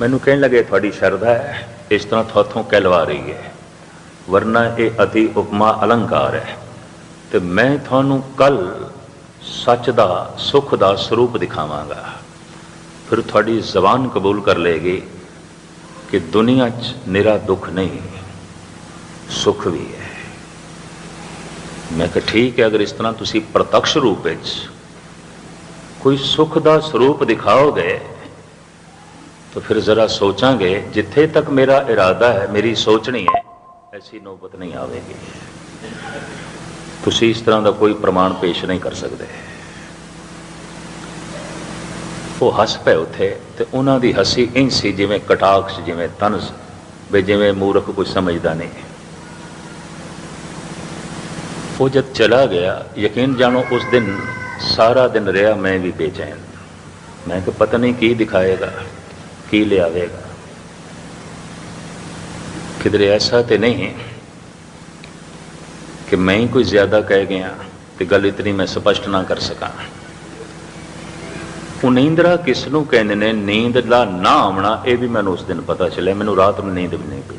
ਮੈਨੂੰ ਕਹਿਣ ਲੱਗੇ, ਤੁਹਾਡੀ ਸ਼ਰਧਾ ਹੈ, ਇਸ ਤਰ੍ਹਾਂ ਤੁਹਾਥੋਂ ਕਹਿਲਵਾ ਰਹੀ ਹੈ। ਵਰਨਾ ਇਹ ਅਤੀ ਉਪਮਾ ਅਲੰਕਾਰ ਹੈ। ਤੇ ਮੈਂ ਤੁਹਾਨੂੰ ਕੱਲ ਸੱਚ ਦਾ, ਸੁਖ ਦਾ ਸਰੂਪ ਦਿਖਾਵਾਂਗਾ। ਫਿਰ ਤੁਹਾਡੀ ਜ਼ਬਾਨ ਕਬੂਲ ਕਰ ਲਏਗੀ ਕਿ ਦੁਨੀਆ 'ਚ ਨਿਰਾ ਦੁੱਖ ਨਹੀਂ, ਸੁਖ ਵੀ ਹੈ। ਮੈਂ ਕਿਹਾ, ਠੀਕ ਹੈ, ਅਗਰ ਇਸ ਤਰ੍ਹਾਂ ਤੁਸੀਂ ਪ੍ਰਤੱਖ ਰੂਪ ਵਿੱਚ ਕੋਈ ਸੁਖ ਦਾ ਸਰੂਪ ਦਿਖਾਓਗੇ, ਤਾਂ ਫਿਰ ਜ਼ਰਾ ਸੋਚਾਂਗੇ, ਜਿੱਥੇ ਤੱਕ ਮੇਰਾ ਇਰਾਦਾ ਹੈ, ਮੇਰੀ ਸੋਚਣੀ ਹੈ ਐਸੀ ਨੌਬਤ ਨਹੀਂ ਆਵੇਗੀ। ਤੁਸੀਂ ਇਸ ਤਰ੍ਹਾਂ ਦਾ ਕੋਈ ਪ੍ਰਮਾਣ ਪੇਸ਼ ਨਹੀਂ ਕਰ ਸਕਦੇ। ਉਹ ਹੱਸ ਪਏ ਉੱਥੇ ਤੇ ਉਹਨਾਂ ਦੀ ਹੱਸੀ ਇੰਜ ਸੀ ਜਿਵੇਂ ਕਟਾਕਸ਼, ਜਿਵੇਂ ਤਨਸ, ਵੀ ਜਿਵੇਂ ਮੂਰਖ ਕੋਈ ਸਮਝਦਾ ਨਹੀਂ। ਉਹ ਜਦ ਚਲਾ ਗਿਆ, ਯਕੀਨ ਜਾਣੋ ਉਸ ਦਿਨ ਸਾਰਾ ਦਿਨ ਰਿਹਾ ਮੈਂ ਵੀ ਬੇਚੈਨ। ਮੈਂ ਕਿ ਪਤਾ ਨਹੀਂ ਕੀ ਦਿਖਾਏਗਾ, ਕੀ ਲਿਆਵੇਗਾ। ਕਿਧਰੇ ਐਸਾ ਤੇ ਨਹੀਂ ਕਿ ਮੈਂ ਹੀ ਕੋਈ ਜ਼ਿਆਦਾ ਕਹਿ ਗਿਆ ਤੇ ਗੱਲ ਇਤਨੀ ਮੈਂ ਸਪਸ਼ਟ ਨਾ ਕਰ ਸਕਾਂ। ਉਹ ਨੀਂਦਰਾ ਕਿਸ ਨੂੰ ਕਹਿੰਦੇ ਨੇ? ਨੀਂਦ ਦਾ ਨਾ ਆਉਣਾ ਇਹ ਵੀ ਮੈਨੂੰ ਉਸ ਦਿਨ ਪਤਾ ਚੱਲਿਆ। ਮੈਨੂੰ ਰਾਤ ਨੂੰ ਨੀਂਦ ਵੀ ਨਹੀਂ ਪਈ।